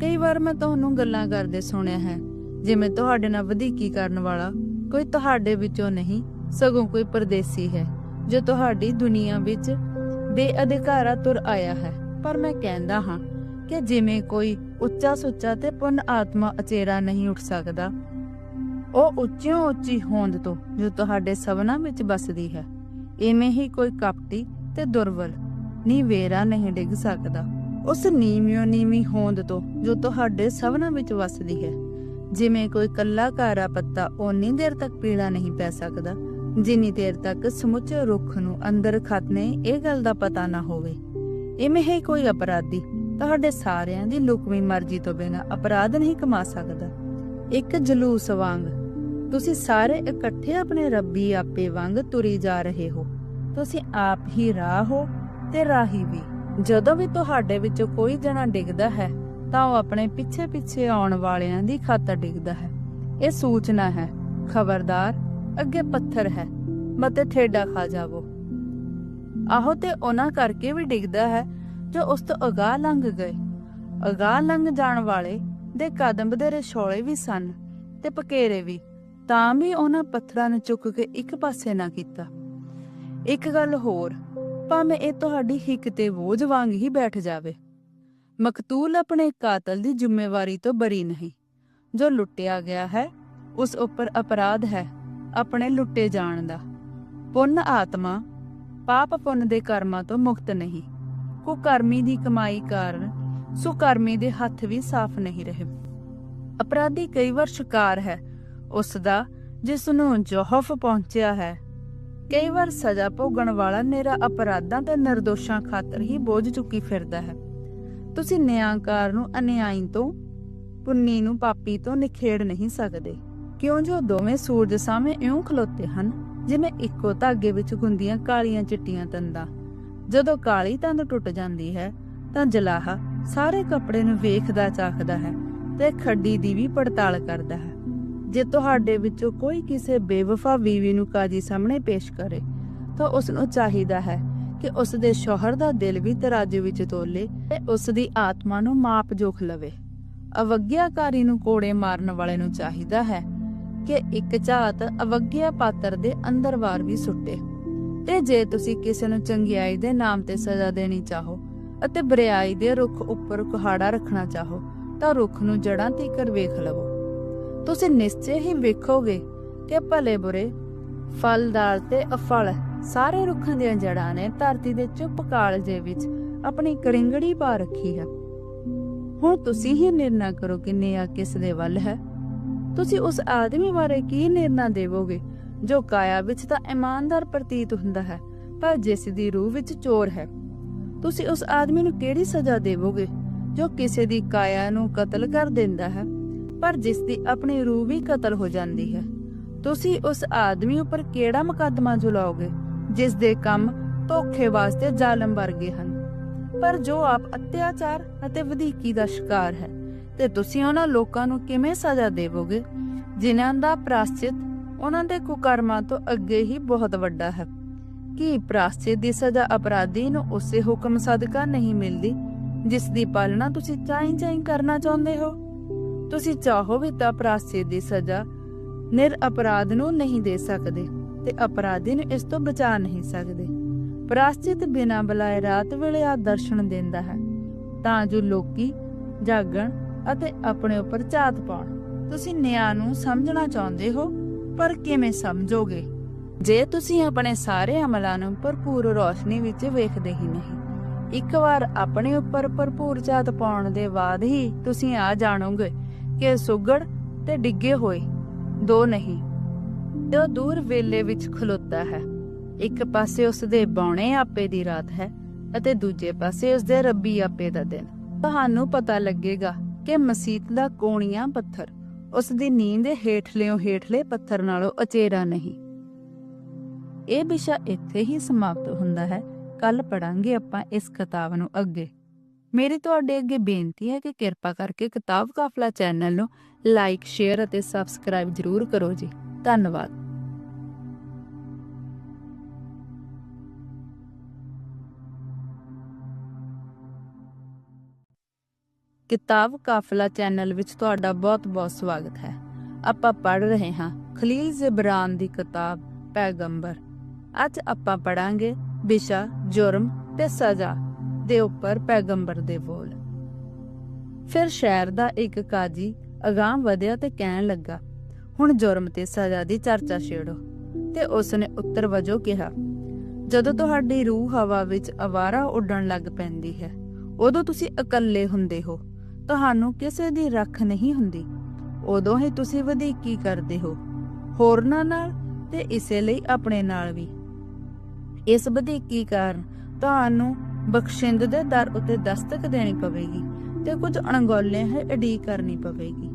ਕਈ ਵਾਰ ਮੈਂ ਤੁਹਾਨੂੰ ਗੱਲਾਂ ਕਰਦੇ ਸੁਣਿਆ ਹੈ, ਜਿਵੇਂ ਤੁਹਾਡੇ ਨਾਲ ਵਧੀਕੀ ਕਰਨ ਵਾਲਾ ਕੋਈ ਤੁਹਾਡੇ ਵਿੱਚੋਂ ਨਹੀਂ, ਸਗੋਂ ਕੋਈ ਪਰਦੇਸੀ ਹੈ, ਜੋ ਤੁਹਾਡੀ ਦੁਨੀਆ ਵਿੱਚ ਬੇਅਧਿਕਾਰਾ ਤੁਰ ਆਇਆ ਹੈ। ਪਰ ਮੈਂ ਕਹਿੰਦਾ ਹਾਂ ਕਿ ਜਿਵੇਂ ਕੋਈ ਉੱਚਾ ਸੁੱਚਾ ਤੇ ਪੁੰਨ ਆਤਮਾ ਅਚੇਰਾ ਨਹੀਂ ਉੱਠ ਸਕਦਾ। ਉਹ ਉੱਚਿਓਂ ਉੱਚੀ ਹੋਂਦ ਤੋਂ ਜੋ ਤੁਹਾਡੇ ਸਵਨਾ ਵਿੱਚ ਬਸਦੀ ਹੈ। ਐਵੇਂ ਹੀ ਕੋਈ ਕਪਟੀ ਤੇ ਦੁਰਬਲ ਨੀਵੇਰਾ ਨਹੀਂ ਡਿੱਗ ਸਕਦਾ। ਉਸ ਨੀਵਿਓਂ ਨੀਵੀਂ ਹੋਂਦ ਤੋਂ ਜੋ ਤੁਹਾਡੇ ਸਵਨਾ ਵਿੱਚ ਵਸਦੀ ਹੈ। ਜਿਵੇਂ ਕੋਈ ਕੱਲਾ ਕਾਰਾ ਪੱਤਾ ਓਨੀ ਦੇਰ ਤੱਕ ਪੀਲਾ ਨਹੀਂ ਪੈ ਸਕਦਾ, ਜਿੰਨੀ ਦੇਰ ਤੱਕ ਸਮੁੱਚੇ ਰੁੱਖ ਨੂੰ ਅੰਦਰ ਖਤਨੇ ਇਹ ਗੱਲ ਦਾ ਪਤਾ ਨਾ ਹੋਵੇ। ਇਵੇਂ ਹੀ ਕੋਈ ਅਪਰਾਧੀ ਤੁਹਾਡੇ ਸਾਰਿਆਂ ਦੀ ਲੁਕਵੀਂ ਮਰਜ਼ੀ ਤੋਂ ਬਿਨਾਂ ਅਪਰਾਧ ਨਹੀਂ ਕਮਾ ਸਕਦਾ। ਇੱਕ ਜਲੂਸ ਵਾਂਗ, ਤੁਸੀਂ ਸਾਰੇ ਇਕੱਠੇ ਆਪਣੇ ਰੱਬੀ ਆਪੇ ਵਾਂਗ ਤੁਰੀ ਜਾ ਰਹੇ ਹੋ। ਤੁਸੀਂ ਆਪ ਹੀ ਰਾਹ ਹੋ ਤੇ ਰਾਹੀ ਵੀ। ਜਦੋਂ ਵੀ ਤੁਹਾਡੇ ਵਿੱਚੋਂ ਕੋਈ ਜਣਾ ਡਿੱਗਦਾ ਹੈ, ਤਾਂ ਉਹ ਆਪਣੇ ਪਿੱਛੇ ਪਿੱਛੇ ਆਉਣ ਵਾਲਿਆਂ ਦੀ ਖਾਤਰ ਡਿੱਗਦਾ ਹੈ। ਇਹ ਸੂਚਨਾ ਹੈ, ਖਬਰਦਾਰ, ਅੱਗੇ ਪੱਥਰ ਹੈ ਮਤੇ ਠੇਡਾ ਖਾ ਜਾਵੋ। ਆਹੋ ਤੇ ਉਹਨਾਂ ਕਰਕੇ ਵੀ ਡਿੱਗਦਾ ਹੈ ਜੋ ਉਸ ਤੋਂ ਅਗਾਹ ਲੰਘ ਗਏ। ਅਗਾਹ ਲੰਘ ਜਾਣ ਵਾਲੇ ਦੇ ਕਦਮ ਦੇ ਰਛੋਲੇ ਵੀ ਸਨ ਤੇ ਪਕੇਰੇ ਵੀ, ਤਾਂ ਵੀ ਉਹਨਾਂ ਪੱਥਰਾਂ ਨੂੰ ਚੁੱਕ ਕੇ ਇੱਕ ਪਾਸੇ ਨਾ ਕੀਤਾ। ਇੱਕ ਗੱਲ ਹੋਰ, ਭਾਵੇਂ ਇਹ ਤੁਹਾਡੀ ਹਿੱਕ ਤੇ ਬੋਝ ਵਾਂਗ ਹੀ ਬੈਠ ਜਾਵੇ। ਮਕਤੂਲ ਆਪਣੇ ਕਾਤਲ ਦੀ ਜ਼ਿੰਮੇਵਾਰੀ ਤੋਂ ਬਰੀ ਨਹੀਂ। ਜੋ ਲੁੱਟਿਆ ਗਿਆ ਹੈ, ਉਸ ਉੱਪਰ ਅਪਰਾਧ ਹੈ ਆਪਣੇ ਲੁੱਟੇ ਜਾਣ ਦਾ। ਪੁੰਨ ਆਤਮਾ, ਪਾਪ ਪੁੰਨ ਦੇ ਕਰਮਾਂ ਤੋਂ ਮੁਕਤ ਨਹੀਂ। ਕੁਕਰਮੀ ਦੀ ਕਮਾਈ ਕਾਰਨ ਸੁਕਰਮੀ ਦੇ ਹੱਥ ਵੀ ਸਾਫ਼ ਨਹੀਂ ਰਹੇ। ਅਪਰਾਧੀ ਕਈ ਵਾਰ ਸ਼ਿਕਾਰ ਹੈ। ਉਸ ਦਾ ਜਿਸ ਨੂੰ ਜੋਹਫ ਪਹੁੰਚਿਆ ਹੈ, ਕਈ ਵਾਰ ਸਜ਼ਾ ਭੋਗਣ ਵਾਲਾ ਨੇਰਾ ਅਪਰਾਧਾਂ ਤੇ ਨਿਰਦੋਸ਼ਾਂ ਖਾਤਰ ਹੀ ਬੋਝ ਚੁੱਕੀ ਫਿਰਦਾ ਹੈ। ਤੁਸੀਂ ਨਿਆਂਕਾਰ ਨੂੰ ਅਨਿਆਈ ਤੋਂ, ਪੁੰਨੀ ਨੂੰ ਪਾਪੀ ਤੋਂ ਨਿਖੇੜ ਨਹੀਂ ਸਕਦੇ। ਕਿਉਂ ਜੋ ਦੋਵੇਂ ਸੂਰਜ ਸਾਹਮਣੇ ਇਉਂ ਖਲੋਤੇ ਹਨ, ਜਿਵੇਂ ਇੱਕੋ ਧਾਗੇ ਵਿੱਚ ਗੁੰਦੀਆਂ ਕਾਲੀਆਂ ਚਿੱਟੀਆਂ ਤੰਦਾਂ। ਜਦੋਂ ਕਾਲੀ ਤੰਦ ਟੁੱਟ ਜਾਂਦੀ ਹੈ, ਤਾਂ ਜਲਾਹਾ ਸਾਰੇ ਕੱਪੜੇ ਨੂੰ ਵੇਖਦਾ ਚਾਖਦਾ ਹੈ ਤੇ ਖੱਡੀ ਦੀ ਵੀ ਪੜਤਾਲ ਕਰਦਾ ਹੈ। ਜੇ ਤੁਹਾਡੇ ਵਿੱਚੋਂ ਕੋਈ ਕਿਸੇ ਬੇਵਫਾ ਬੀਵੀ ਨੂੰ ਕਾਜੀ ਸਾਹਮਣੇ ਪੇਸ਼ ਕਰੇ, ਤਾਂ ਉਸ ਨੂੰ ਚਾਹੀਦਾ ਹੈ ਕਿ ਉਸ ਦੇ ਸ਼ੋਹਰ ਦਾ ਦਿਲ ਵੀ ਤਰਾਜੂ ਵਿੱਚ ਤੋਲੇ ਤੇ ਉਸ ਦੀ ਆਤਮਾ ਨੂੰ ਮਾਪ ਜੋਖ ਲਵੇ। ਅਵਗਿਆਕਾਰੀ ਨੂੰ ਕੋੜੇ ਮਾਰਨ ਵਾਲੇ ਨੂੰ ਚਾਹੀਦਾ ਹੈ ਕਿ ਇੱਕ ਝਾਤ ਅਵਗਿਆ ਪਾਤਰ ਦੇ ਅੰਦਰ ਵਾਰ ਵੀ ਸੁੱਟੇ। ਤੇ ਜੇ ਤੁਸੀਂ ਕਿਸੇ ਨੂੰ ਚੰਗਿਆਈ ਦੇ ਨਾਮ ਤੇ ਸਜ਼ਾ ਦੇਣੀ ਚਾਹੋ ਅਤੇ ਬਰਿਆਈ ਦੇ ਰੁੱਖ ਉੱਪਰ ਕੁਹਾੜਾ ਰੱਖਣਾ ਚਾਹੋ, ਤਾਂ ਰੁੱਖ ਨੂੰ ਜੜਾਂ ਤੀਕਰ ਵੇਖ ਲਵੋ। ਤੁਸੀਂ ਨਿਸ਼ਚੈ ਹੀ ਵੇਖੋਗੇ ਕਿ ਭਲੇ ਬੁਰੇ, ਫਲਦਾਰ ਤੇ ਅਫਲ ਸਾਰੇ ਰੁੱਖਾਂ ਦੀਆਂ ਜੜਾਂ ਨੇ ਧਰਤੀ ਦੇ ਚੁੱਪ ਕਾਲਜੇ ਵਿੱਚ ਆਪਣੀ ਕਰਿੰਗੜੀ ਪਾ ਰੱਖੀ ਹੈ। ਹੁਣ ਤੁਸੀਂ ਹੀ ਨਿਰਣਾ ਕਰੋ ਕਿ ਨਿਆ ਕਿਸ ਦੇ ਵੱਲ ਹੈ। ਤੁਸੀਂ ਉਸ ਆਦਮੀ ਬਾਰੇ ਕੀ ਨਿਰਣਾ ਦੇਵੋਗੇ ਜੋ ਕਾਇਆ ਵਿੱਚ ਤਾਂ ਇਮਾਨਦਾਰ ਪ੍ਰਤੀਤ ਹੁੰਦਾ ਹੈ, ਪਰ ਜਿਸ ਦੀ ਰੂਹ ਵਿੱਚ ਚੋਰ ਹੈ। ਤੁਸੀਂ ਉਸ ਆਦਮੀ ਨੂੰ ਕਿਹੜੀ ਸਜ਼ਾ ਦੇਵੋਗੇ, ਜੋ ਕਿਸੇ ਦੀ ਕਾਇਆ ਨੂੰ ਕਤਲ ਕਰ ਦਿੰਦਾ ਹੈ, ਪਰ ਜਿਸ ਦੀ ਆਪਣੀ ਰੂਹ ਵੀ ਕਤਲ ਹੋ ਜਾਂਦੀ ਹੈ? ਤੁਸੀਂ ਉਸ ਆਦਮੀ ਉੱਪਰ ਕਿਹੜਾ ਮੁਕੱਦਮਾ ਝੁਲਾਓਗੇ ਜਿਸ ਦੇ ਕੰਮ ਧੋਖੇ ਵਾਸਤੇ ਜ਼ਾਲਮ ਵਰਗੇ ਹਨ? ਪਰ ਜੋ ਆਪ ਅਤਿਆਚਾਰ ਅਤੇ ਵਧੀਕੀ ਦਾ ਸ਼ਿਕਾਰ ਹੈ, ਤੇ ਤੁਸੀਂ ਉਹਨਾਂ ਲੋਕਾਂ ਨੂੰ ਕਿਵੇਂ ਸਜ਼ਾ ਦੇਵੋਗੇ, ਜਿਨ੍ਹਾਂ ਦਾ ਪ੍ਰਾਸ਼ਚਿਤ ਉਹਨਾਂ ਦੇ ਕੁਕਰਮਾਂ ਤੋਂ ਅੱਗੇ ਹੀ ਬਹੁਤ ਵੱਡਾ ਹੈ। ਕੀ ਪ੍ਰਾਸ਼ਚਿਤ ਦੀ ਸਜ਼ਾ ਅਪਰਾਧੀ ਨੂੰ ਉਸੇ ਹੁਕਮ ਸਦਕਾ ਨਹੀਂ ਮਿਲਦੀ, ਜਿਸ ਦੀ ਪਾਲਣਾ ਤੁਸੀਂ ਚਾਹੀਂ ਚਾਹੀਂ ਕਰਨਾ ਚਾਹੁੰਦੇ ਹੋ? ਤੁਸੀਂ ਚਾਹੋ ਵੀ ਤਾਂ ਪ੍ਰਾਸ਼ਚਿਤ ਦੀ ਸਜ਼ਾ ਨਿਰ ਅਪਰਾਧ ਨੂੰ ਨਹੀਂ ਦੇ ਸਕਦੇ ਤੇ ਅਪਰਾਧੀ ਨੂੰ ਇਸ ਤੋਂ ਬਚਾ ਨਹੀਂ ਸਕਦੇ। ਪ੍ਰਾਸ਼ਚਿਤ ਬਿਨਾਂ ਬੁਲਾਏ ਰਾਤ ਵੇਲੇ ਆ ਦਰਸ਼ਨ ਦਿੰਦਾ ਹੈ, ਤਾਂ ਜੋ ਲੋਕੀ ਜਾਗਣ ਅਤੇ ਆਪਣੇ ਉੱਪਰ ਝਾਤ ਪਾਉਣ। ਤੁਸੀਂ ਨਿਆਂ ਨੂੰ ਸਮਝਣਾ ਚਾਹੁੰਦੇ ਹੋ? ਪਰ ਕਿਵੇਂ ਸਮਝੋਗੇ? ਜੇ ਤੁਸੀਂ ਆਪਣੇ ਸਾਰੇ ਅਮਲਾਂ ਨੂੰ ਭਰਪੂਰ ਰੋਸ਼ਨੀ ਵਿੱਚ ਵੇਖਦੇ ਹੀ ਨਹੀਂ, ਇੱਕ ਵਾਰ ਆਪਣੇ ਉੱਪਰ ਭਰਪੂਰ ਝਾਤ ਪਾਉਣ ਦੇ ਬਾਅਦ ਹੀ ਤੁਸੀਂ ਆ ਜਾਣੋਗੇ ਕਿ ਸੁਗੜ ਤੇ ਡਿੱਗੇ ਹੋਏ ਦੋ ਨਹੀਂ ਤੇ ਉਹ ਦੂਰ ਵੇਲੇ ਵਿੱਚ ਖਲੋਤਾ ਹੈ। ਇੱਕ ਪਾਸੇ ਉਸ ਦੇ ਬੌਣੇ ਆਪੇ ਦੀ ਰਾਤ ਹੈ ਅਤੇ ਦੂਜੇ ਪਾਸੇ ਉਸ ਦੇ ਰੱਬੀ ਆਪੇ ਦਾ ਦਿਨ। ਤੁਹਾਨੂੰ ਪਤਾ ਲੱਗੇਗਾ ਕਿ ਮਸੀਤ ਦਾ ਕੋਣੀਆਂ ਪੱਥਰ ਉਸ ਦੀ ਨੀਂਦ ਹੇਠਲਿਓਂ ਹੇਠਲੇ ਪੱਥਰ ਨਾਲੋਂ ਅਚੇਰਾ ਨਹੀਂ। ਇਹ ਵਿਸ਼ਾ ਇੱਥੇ ਹੀ ਸਮਾਪਤ ਹੁੰਦਾ ਹੈ। ਕੱਲ ਪੜਾਂਗੇ ਆਪਾਂ ਇਸ ਕਿਤਾਬ ਨੂੰ ਅੱਗੇ। ਮੇਰੀ ਤੁਹਾਡੇ ਅੱਗੇ ਬੇਨਤੀ ਹੈ ਕਿ ਕਿਰਪਾ ਕਰਕੇ ਕਿਤਾਬ ਕਾਫਲਾ ਚੈਨਲ ਨੂੰ ਲਾਈਕ, ਸ਼ੇਅਰ ਅਤੇ ਸਬਸਕ੍ਰਾਈਬ ਜ਼ਰੂਰ ਕਰੋ ਜੀ। ਧੰਨਵਾਦ। ਕਿਤਾਬ ਕਾਫਲਾ ਚੈਨਲ ਵਿੱਚ ਤੁਹਾਡਾ ਬਹੁਤ-ਬਹੁਤ ਸਵਾਗਤ ਹੈ। ਆਪਾਂ ਪੜ ਰਹੇ ਹਾਂ ਖਲੀਲ ਜ਼ਿਬਰਾਨ ਦੀ ਕਿਤਾਬ ਪੈਗੰਬਰ। ਅੱਜ ਆਪਾਂ ਪੜਾਂਗੇ ਵਿਸ਼ਾ ਜੁਰਮ ਤੇ ਸਜ਼ਾ ਦੇ ਉੱਪਰ ਪੈਗੰਬਰ ਦੇ ਬੋਲ। ਫਿਰ ਸ਼ਹਿਰ ਦਾ ਇੱਕ ਕਾਜੀ ਅਗਾਂਹ ਵਧਿਆ ਤੇ ਕਹਿਣ ਲੱਗਾ, ਹੁਣ ਜੁਰਮ ਤੇ ਸਜ਼ਾ ਦੀ ਚਰਚਾ ਛੇੜੋ। ਤੇ ਉਸ ਨੇ ਉੱਤਰ ਵਜੋਂ ਕਿਹਾ, ਜਦੋਂ ਤੁਹਾਡੀ ਰੂਹ ਹਵਾ ਵਿੱਚ ਅਵਾਰਾ ਉੱਡਣ ਲੱਗ ਪੈਂਦੀ ਹੈ, ਉਦੋਂ ਤੁਸੀਂ ਇਕੱਲੇ ਹੁੰਦੇ ਹੋ। ਤੁਹਾਨੂੰ ਕਿਸੇ ਦੀ ਰੱਖ ਨਹੀਂ ਹੁੰਦੀ। ਉਦੋਂ ਹੀ ਤੁਸੀਂ ਵਧੀਕੀ ਕਰਦੇ ਹੋ। ਹੋਰਨਾਂ ਨਾਲ ਤੇ ਇਸੇ ਲਈ ਆਪਣੇ ਨਾਲ ਵੀ। ਇਸ ਵਧੀਕੀ ਕਾਰਨ ਤੁਹਾਨੂੰ ਬਖਸ਼ਿੰਦ ਦੇ ਦਰ ਉੱਤੇ ਦਸਤਕ ਦੇਣੀ ਪਵੇਗੀ ਤੇ ਕੁਝ ਅਣਗੌਲੇ ਹੈ ਅਡੀ ਕਰਨੀ ਪਵੇਗੀ।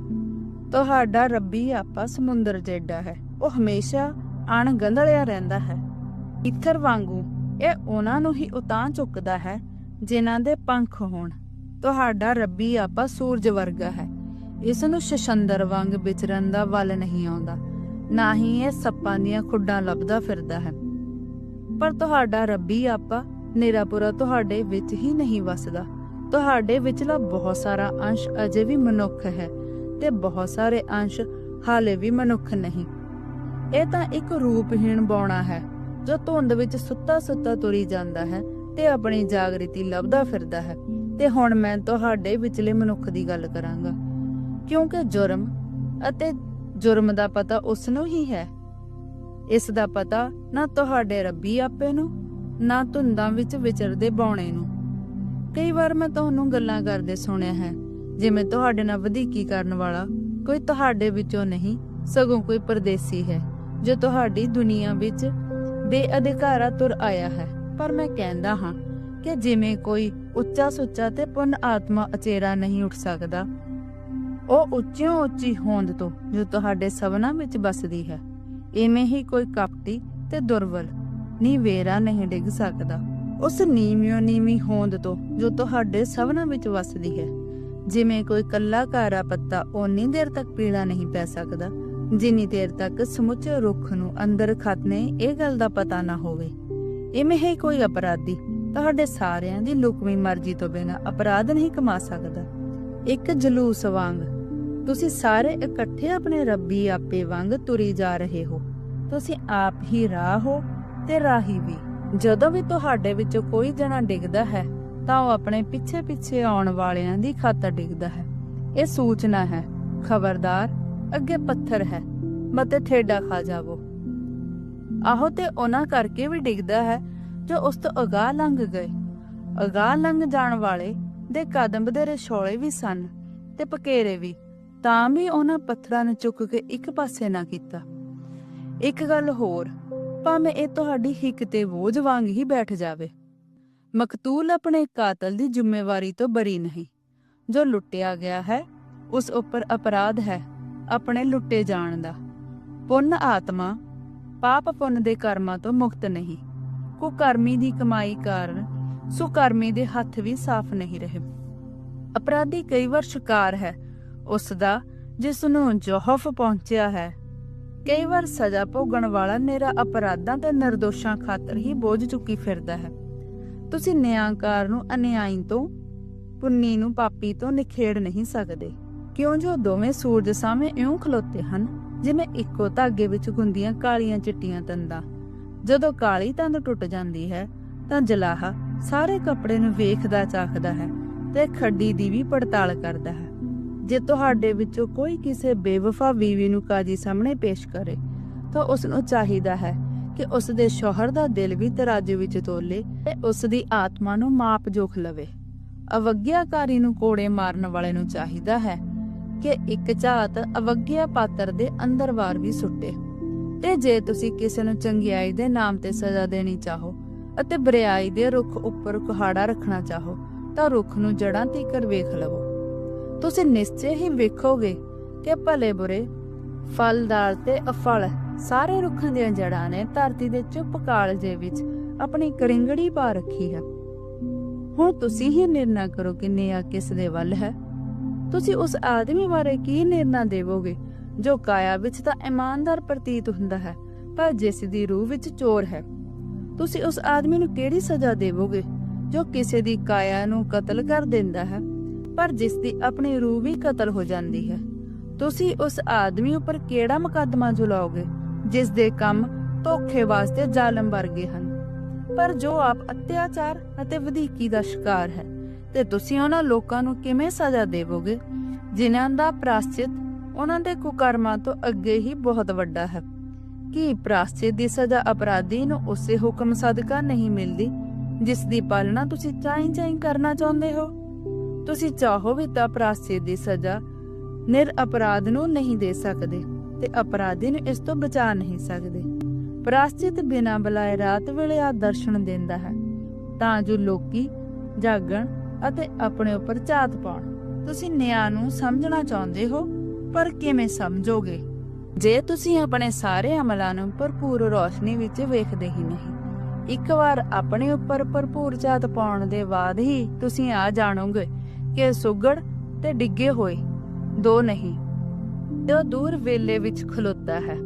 ਤੁਹਾਡਾ ਰੱਬੀ ਆਪਾ ਸਮੁੰਦਰ ਜੇਡਾ ਹੈ, ਉਹ ਹਮੇਸ਼ਾ ਅਣਗੰਧਲਿਆ ਰਹਿੰਦਾ ਹੈ। ਇੱਥਰ ਵਾਂਗੂ ਇਹ ਉਹਨਾਂ ਨੂੰ ਹੀ ਉਤਾਂ ਚੁੱਕਦਾ ਹੈ, ਜਿਨ੍ਹਾਂ ਦੇ ਪੰਖ ਹੋਣ। ਤੁਹਾਡਾ ਰੱਬੀ ਆਪਾ ਸੂਰਜ ਵਰਗਾ ਹੈ। ਇਸ ਨੂੰ ਸ਼ਸ਼ੰਦਰ ਵਾਂਗ ਵਿਚਰਨ ਦਾ ਵੱਲ ਨਹੀਂ ਆਉਂਦਾ। ਨਾ ਹੀ ਇਹ ਸੱਪਾਂ ਦੀਆਂ ਖੁੱਡਾਂ ਲੱਭਦਾ ਫਿਰਦਾ ਹੈ। ਪਰ ਤੁਹਾਡਾ ਰੱਬੀ ਆਪਾ ਨਿਰਾਪੁਰਾ ਤੁਹਾਡੇ ਵਿੱਚ ਹੀ ਨਹੀਂ ਵਸਦਾ। ਤੁਹਾਡੇ ਵਿਚਲਾ ਬਹੁਤ ਸਾਰਾ ਅੰਸ਼ ਅਜੇ ਵੀ ਮਨੁੱਖ ਹੈ ਤੇ ਬਹੁਤ ਸਾਰੇ ਅੰਸ਼ ਹਾਲੇ ਵੀ ਮਨੁੱਖ ਨਹੀਂ। ਇਹ ਤਾਂ ਇੱਕ ਰੂਪਹੀਣ ਬੌਣਾ ਹੈ, ਜੋ ਧੁੰਦ ਵਿੱਚ ਸੁੱਤਾ ਸੁੱਤਾ ਤੁਰੀ ਜਾਂਦਾ ਹੈ ਤੇ ਆਪਣੀ ਜਾਗ੍ਰਿਤੀ ਲੱਭਦਾ ਫਿਰਦਾ ਹੈ। ਤੇ ਹੁਣ ਮੈਂ ਤੁਹਾਡੇ ਵਿਚਲੇ ਮਨੁੱਖ ਦੀ ਗੱਲ ਕਰਾਂਗਾ। ਕਿਉਂਕਿ ਜੁਰਮ ਅਤੇ ਜੁਰਮ ਦਾ ਪਤਾ ਉਸ ਨੂੰ ਹੀ ਹੈ। ਇਸ ਦਾ ਪਤਾ ਨਾ ਤੁਹਾਡੇ ਰੱਬੀ ਆਪੇ ਨੂੰ, ਨਾ ਧੁੰਦਾਂ ਵਿੱਚ ਵਿਚਰਦੇ ਬੌਣੇ ਨੂੰ। ਕਈ ਵਾਰ ਮੈਂ ਤੁਹਾਨੂੰ ਗੱਲਾਂ ਕਰਦੇ ਸੁਣਿਆ ਹੈ, ਜਿਵੇਂ ਤੁਹਾਡੇ ਨਾਲ ਵਧੀਕੀ ਕਰਨ ਵਾਲਾ ਕੋਈ ਤੁਹਾਡੇ ਵਿੱਚੋਂ ਨਹੀਂ, ਸਗੋਂ ਕੋਈ ਪਰਦੇਸੀ ਹੈ, ਜੋ ਤੁਹਾਡੀ ਦੁਨੀਆ ਵਿੱਚ ਬੇਅਧਿਕਾਰਾ ਤੁਰ ਆਇਆ ਹੈ। ਪਰ ਮੈਂ ਕਹਿੰਦਾ ਹਾਂ ਕਿ ਜਿਵੇਂ ਕੋਈ ਉੱਚਾ ਸੁੱਚਾ ਤੇ ਪੁੰਨ ਆਤਮਾ ਅਚੇਰਾ ਨਹੀਂ ਉੱਠ ਸਕਦਾ। ਉਹ ਉੱਚਿਓਂ ਉੱਚੀ ਹੋਂਦ ਤੋਂ ਜੋ ਤੁਹਾਡੇ ਸਭਨਾਂ ਵਿੱਚ ਬਸਦੀ ਹੈ। ਇਵੇਂ ਹੀ ਕੋਈ ਕਪਟੀ ਤੇ ਦੁਰਬਲ ਨੀਵੇਰਾ ਨਹੀਂ ਡਿੱਗ ਸਕਦਾ। ਉਸ ਨੀਵਿਓਂ ਨੀਵੀਂ ਹੋਂਦ ਤੋਂ ਜੋ ਤੁਹਾਡੇ ਸਭਨਾਂ ਵਿੱਚ ਵਸਦੀ ਹੈ। ਜਿਵੇਂ ਕੋਈ ਕੱਲਾ ਕਾਰਾ ਪੱਤਾ ਓਨੀ ਦੇਰ ਤੱਕ ਪੀਲਾ ਨਹੀਂ ਪੈ ਸਕਦਾ, ਜਿੰਨੀ ਦੇਰ ਤੱਕ ਸਮੁੱਚੇ ਰੁੱਖ ਨੂੰ ਅੰਦਰ ਖਤਨੇ ਇਹ ਗੱਲ ਦਾ ਪਤਾ ਨਾ ਹੋਵੇ। ਇਵੇਂ ਹੀ ਕੋਈ ਅਪਰਾਧੀ ਤੁਹਾਡੇ ਸਾਰਿਆਂ ਦੀ ਲੁਕਵੀਂ ਮਰਜ਼ੀ ਤੋਂ ਬਿਨਾਂ ਅਪਰਾਧ ਨਹੀਂ ਕਮਾ ਸਕਦਾ। ਇੱਕ ਜਲੂਸ ਵਾਂਗ, ਤੁਸੀਂ ਸਾਰੇ ਇਕੱਠੇ ਆਪਣੇ ਰੱਬੀ ਆਪੇ ਵਾਂਗ ਤੁਰੀ ਜਾ ਰਹੇ ਹੋ। ਤੁਸੀਂ ਆਪ ਹੀ ਰਾਹ ਹੋ ਤੇ ਰਾਹੀ ਵੀ। ਜਦੋਂ ਵੀ ਤੁਹਾਡੇ ਵਿੱਚੋਂ ਕੋਈ ਜਣਾ ਡਿੱਗਦਾ ਹੈ, ਤਾਂ ਉਹ ਆਪਣੇ ਪਿੱਛੇ ਪਿੱਛੇ ਆਉਣ ਵਾਲਿਆਂ ਦੀ ਖਾਤਰ ਡਿੱਗਦਾ ਹੈ। ਇਹ ਸੂਚਨਾ ਹੈ, ਖਬਰਦਾਰ, ਅੱਗੇ ਪੱਥਰ ਹੈ ਮਤੇ ਠੇਡਾ ਖਾ ਜਾਵੋ। ਆਹੋ ਤੇ ਉਹਨਾਂ ਕਰਕੇ ਵੀ ਡਿੱਗਦਾ ਹੈ ਜੋ ਉਸ ਤੋਂ ਅਗਾਹ ਲੰਘ ਗਏ। ਅਗਾਹ ਲੰਘ ਜਾਣ ਵਾਲੇ ਦੇ ਕਦਮ ਬਧੇਰੇ ਛੋਲੇ ਵੀ ਸਨ ਤੇ ਪਕੇਰੇ ਵੀ, ਤਾਂ ਵੀ ਉਹਨਾਂ ਪੱਥਰਾਂ ਨੂੰ ਚੁੱਕ ਕੇ ਇੱਕ ਪਾਸੇ ਨਾ ਕੀਤਾ। ਇੱਕ ਗੱਲ ਹੋਰ, ਭਾਵੇਂ ਇਹ ਤੁਹਾਡੀ ਹਿੱਕ ਤੇ ਬੋਝ ਵਾਂਗ ਹੀ ਬੈਠ ਜਾਵੇ। ਮਕਤੂਲ ਆਪਣੇ ਕਾਤਲ ਦੀ ਜ਼ਿੰਮੇਵਾਰੀ ਤੋਂ ਬਰੀ ਨਹੀਂ। ਜੋ ਲੁੱਟਿਆ ਗਿਆ ਹੈ, ਉਸ ਉੱਪਰ ਅਪਰਾਧ ਹੈ ਆਪਣੇ ਲੁੱਟੇ ਜਾਣ ਦਾ। ਪੁੰਨ ਆਤਮਾ, ਪਾਪ ਪੁੰਨ ਦੇ ਕਰਮਾਂ ਤੋਂ ਮੁਕਤ ਨਹੀਂ। ਕੁਕਰਮੀ ਦੀ ਕਮਾਈ ਕਾਰਨ ਸੁਕਰਮੀ ਦੇ ਹੱਥ ਵੀ ਸਾਫ਼ ਨਹੀਂ ਰਹੇ। ਅਪਰਾਧੀ ਕਈ ਵਾਰ ਸ਼ਿਕਾਰ ਹੈ। ਉਸ ਦਾ ਜਿਸ ਨੂੰ ਜੋਹਫ ਪਹੁੰਚਿਆ ਹੈ, ਕਈ ਵਾਰ ਸਜ਼ਾ ਭੋਗਣ ਵਾਲਾ ਨੇਰਾ ਅਪਰਾਧਾਂ ਤੇ ਨਿਰਦੋਸ਼ਾਂ ਖਾਤਰ ਹੀ ਬੋਝ ਚੁੱਕੀ ਫਿਰਦਾ ਹੈ। ਤੁਸੀਂ ਨਿਆਂਕਾਰ ਨੂੰ ਅਨਿਆਈ ਤੋਂ, ਪੁੰਨੀ ਨੂੰ ਪਾਪੀ ਤੋਂ ਨਿਖੇੜ ਨਹੀਂ ਸਕਦੇ। ਕਿਉਂ ਜੋ ਦੋਵੇਂ ਸੂਰਜ ਸਾਹਮਣੇ ਇਉਂ ਖਲੋਤੇ ਹਨ, ਜਿਵੇਂ ਇੱਕੋ ਧਾਗੇ ਵਿੱਚ ਗੁੰਦੀਆਂ ਕਾਲੀਆਂ ਚਿੱਟੀਆਂ ਤੰਦਾਂ। ਜਦੋਂ ਕਾਲੀ ਤੰਦ ਟੁੱਟ ਜਾਂਦੀ ਹੈ, ਤਾਂ ਜਲਾਹਾ ਸਾਰੇ ਕੱਪੜੇ ਨੂੰ ਵੇਖਦਾ ਚਾਖਦਾ ਹੈ ਤੇ ਖੱਡੀ ਦੀ ਵੀ ਪੜਤਾਲ ਕਰਦਾ ਹੈ। ਜੇ ਤੁਹਾਡੇ ਵਿੱਚੋਂ ਕੋਈ ਕਿਸੇ ਬੇਵਫਾ ਬੀਵੀ ਨੂੰ ਕਾਜੀ ਸਾਹਮਣੇ ਪੇਸ਼ ਕਰੇ, ਤਾਂ ਉਸ ਨੂੰ ਚਾਹੀਦਾ ਹੈ ਕਿ ਉਸ ਦੇ ਸ਼ੋਹਰ ਦਾ ਦਿਲ ਵੀ ਤਰਾਜੂ ਵਿੱਚ ਤੋਲੇ ਤੇ ਉਸ ਦੀ ਆਤਮਾ ਨੂੰ ਮਾਪ ਜੋਖ ਲਵੇ। ਅਵਗਿਆਕਾਰੀ ਨੂੰ ਕੋੜੇ ਮਾਰਨ ਵਾਲੇ ਨੂੰ ਚਾਹੀਦਾ ਹੈ ਕਿ ਇੱਕ ਝਾਤ ਅਵਗਿਆ ਪਾਤਰ ਦੇ ਅੰਦਰ ਵਾਰ ਵੀ ਸੁੱਟੇ। ਤੇ ਜੇ ਤੁਸੀਂ ਕਿਸੇ ਨੂੰ ਚੰਗਿਆਈ ਦੇ ਨਾਮ ਤੇ ਸਜ਼ਾ ਦੇਣੀ ਚਾਹੋ ਅਤੇ ਬਰਿਆਈ ਦੇ ਰੁੱਖ ਉੱਪਰ ਕੁਹਾੜਾ ਰੱਖਣਾ ਚਾਹੋ, ਤਾਂ ਰੁੱਖ ਨੂੰ ਜੜਾਂ ਤੀਕਰ ਵੇਖ ਲਵੋ। ਤੁਸੀਂ ਨਿਸ਼ਚੈ ਹੀ ਵੇਖੋਗੇ ਕਿ ਭਲੇ ਬੁਰੇ, ਫਲਦਾਰ ਤੇ ਅਫਲ ਸਾਰੇ ਰੁੱਖਾਂ ਦੀਆਂ ਜੜਾਂ ਨੇ ਧਰਤੀ ਦੇ ਚੁੱਪ ਕਾਲਜੇ ਵਿੱਚ ਆਪਣੀ ਕਰਿੰਗੜੀ ਪਾ ਰੱਖੀ ਹੈ। ਹੁਣ ਤੁਸੀਂ ਹੀ ਨਿਰਣਾ ਕਰੋ ਕਿ ਨਿਆ ਕਿਸ ਦੇ ਵੱਲ ਹੈ। ਤੁਸੀਂ ਉਸ ਆਦਮੀ ਬਾਰੇ ਕੀ ਨਿਰਣਾ ਦੇਵੋਗੇ ਜੋ ਕਾਇਆ ਵਿੱਚ ਤਾਂ ਇਮਾਨਦਾਰ ਪ੍ਰਤੀਤ ਹੁੰਦਾ ਹੈ, ਪਰ ਜਿਸ ਦੀ ਰੂਹ ਵਿੱਚ ਚੋਰ ਹੈ। ਤੁਸੀਂ ਉਸ ਆਦਮੀ ਨੂੰ ਕਿਹੜੀ ਸਜ਼ਾ ਦੇਵੋਗੇ, ਜੋ ਕਿਸੇ ਦੀ ਕਾਇਆ ਨੂੰ ਕਤਲ ਕਰ ਦਿੰਦਾ ਹੈ, ਪਰ ਜਿਸ ਦੀ ਆਪਣੀ ਰੂਹ ਵੀ ਕਤਲ ਹੋ ਜਾਂਦੀ ਹੈ? ਤੁਸੀਂ ਉਸ ਆਦਮੀ ਉੱਪਰ ਕਿਹੜਾ ਮੁਕੱਦਮਾ ਝੁਲਾਓਗੇ ਜਿਸ ਦੇ ਕੰਮ ਧੋਖੇ ਵਾਸਤੇ ਜ਼ਾਲਮ ਵਰਗੇ ਹਨ? ਪਰ ਜੋ ਆਪ ਅਤਿਆਚਾਰ ਅਤੇ ਵਧੀਕੀ ਦਾ ਸ਼ਿਕਾਰ ਹੈ, ਤੇ ਤੁਸੀਂ ਉਹਨਾਂ ਲੋਕਾਂ ਨੂੰ ਕਿਵੇਂ ਸਜ਼ਾ ਦੇਵੋਗੇ, ਜਿਨ੍ਹਾਂ ਦਾ ਪ੍ਰਾਸ਼ਚਿਤ ਉਹਨਾਂ ਦੇ ਕੁਕਰਮਾਂ ਤੋਂ ਅੱਗੇ ਹੀ ਬਹੁਤ ਵੱਡਾ ਹੈ। ਕੀ ਪ੍ਰਾਸ਼ਚਿਤ ਦੀ ਸਜ਼ਾ ਅਪਰਾਧੀ ਨੂੰ ਉਸੇ ਹੁਕਮ ਸਦਕਾ ਨਹੀਂ ਮਿਲਦੀ, ਜਿਸ ਦੀ ਪਾਲਣਾ ਤੁਸੀਂ ਚਾਹੀਂ ਚਾਹੀਂ ਕਰਨਾ ਚਾਹੁੰਦੇ ਹੋ? ਤੁਸੀਂ ਚਾਹੋ ਵੀ ਤਾਂ ਪ੍ਰਾਸ਼ਚਿਤ ਦੀ ਸਜ਼ਾ ਨਿਰ ਅਪਰਾਧ ਨੂੰ ਨਹੀਂ ਦੇ ਸਕਦੇ ਤੇ ਅਪਰਾਧੀ ਨੂੰ ਇਸ ਤੋਂ ਬਚਾ ਨਹੀਂ ਸਕਦੇ। ਪ੍ਰਾਸ਼ਚਿਤ ਬਿਨਾਂ ਬੁਲਾਏ ਰਾਤ ਵੇਲੇ ਆ ਦਰਸ਼ਨ ਦਿੰਦਾ ਹੈ। ਤਾਂ ਜੋ ਲੋਕੀ ਜਾਗਣ ਅਤੇ ਆਪਣੇ ਉੱਪਰ ਝਾਤ ਪਾਉਣ। ਤੁਸੀਂ ਨਿਆਂ ਨੂੰ ਸਮਝਣਾ ਚਾਹੁੰਦੇ ਹੋ? ਪਰ ਕਿਵੇਂ ਸਮਝੋਗੇ? ਜੇ ਤੁਸੀਂ ਆਪਣੇ ਸਾਰੇ ਅਮਲਾਂ ਨੂੰ ਭਰਪੂਰ ਰੋਸ਼ਨੀ ਵਿੱਚ ਵੇਖਦੇ ਹੀ ਨਹੀਂ, ਇੱਕ ਵਾਰ ਆਪਣੇ ਉੱਪਰ ਭਰਪੂਰ ਝਾਤ ਪਾਉਣ ਦੇ ਬਾਅਦ ਹੀ ਤੁਸੀਂ ਆ ਜਾਣੋਗੇ ਕਿ ਸੁਗੜ ਤੇ ਡਿੱਗੇ ਹੋਏ ਦੋ ਨਹੀਂ ਤੇ ਉਹ ਦੂਰ ਵੇਲੇ ਵਿੱਚ ਖਲੋਤਾ ਹੈ।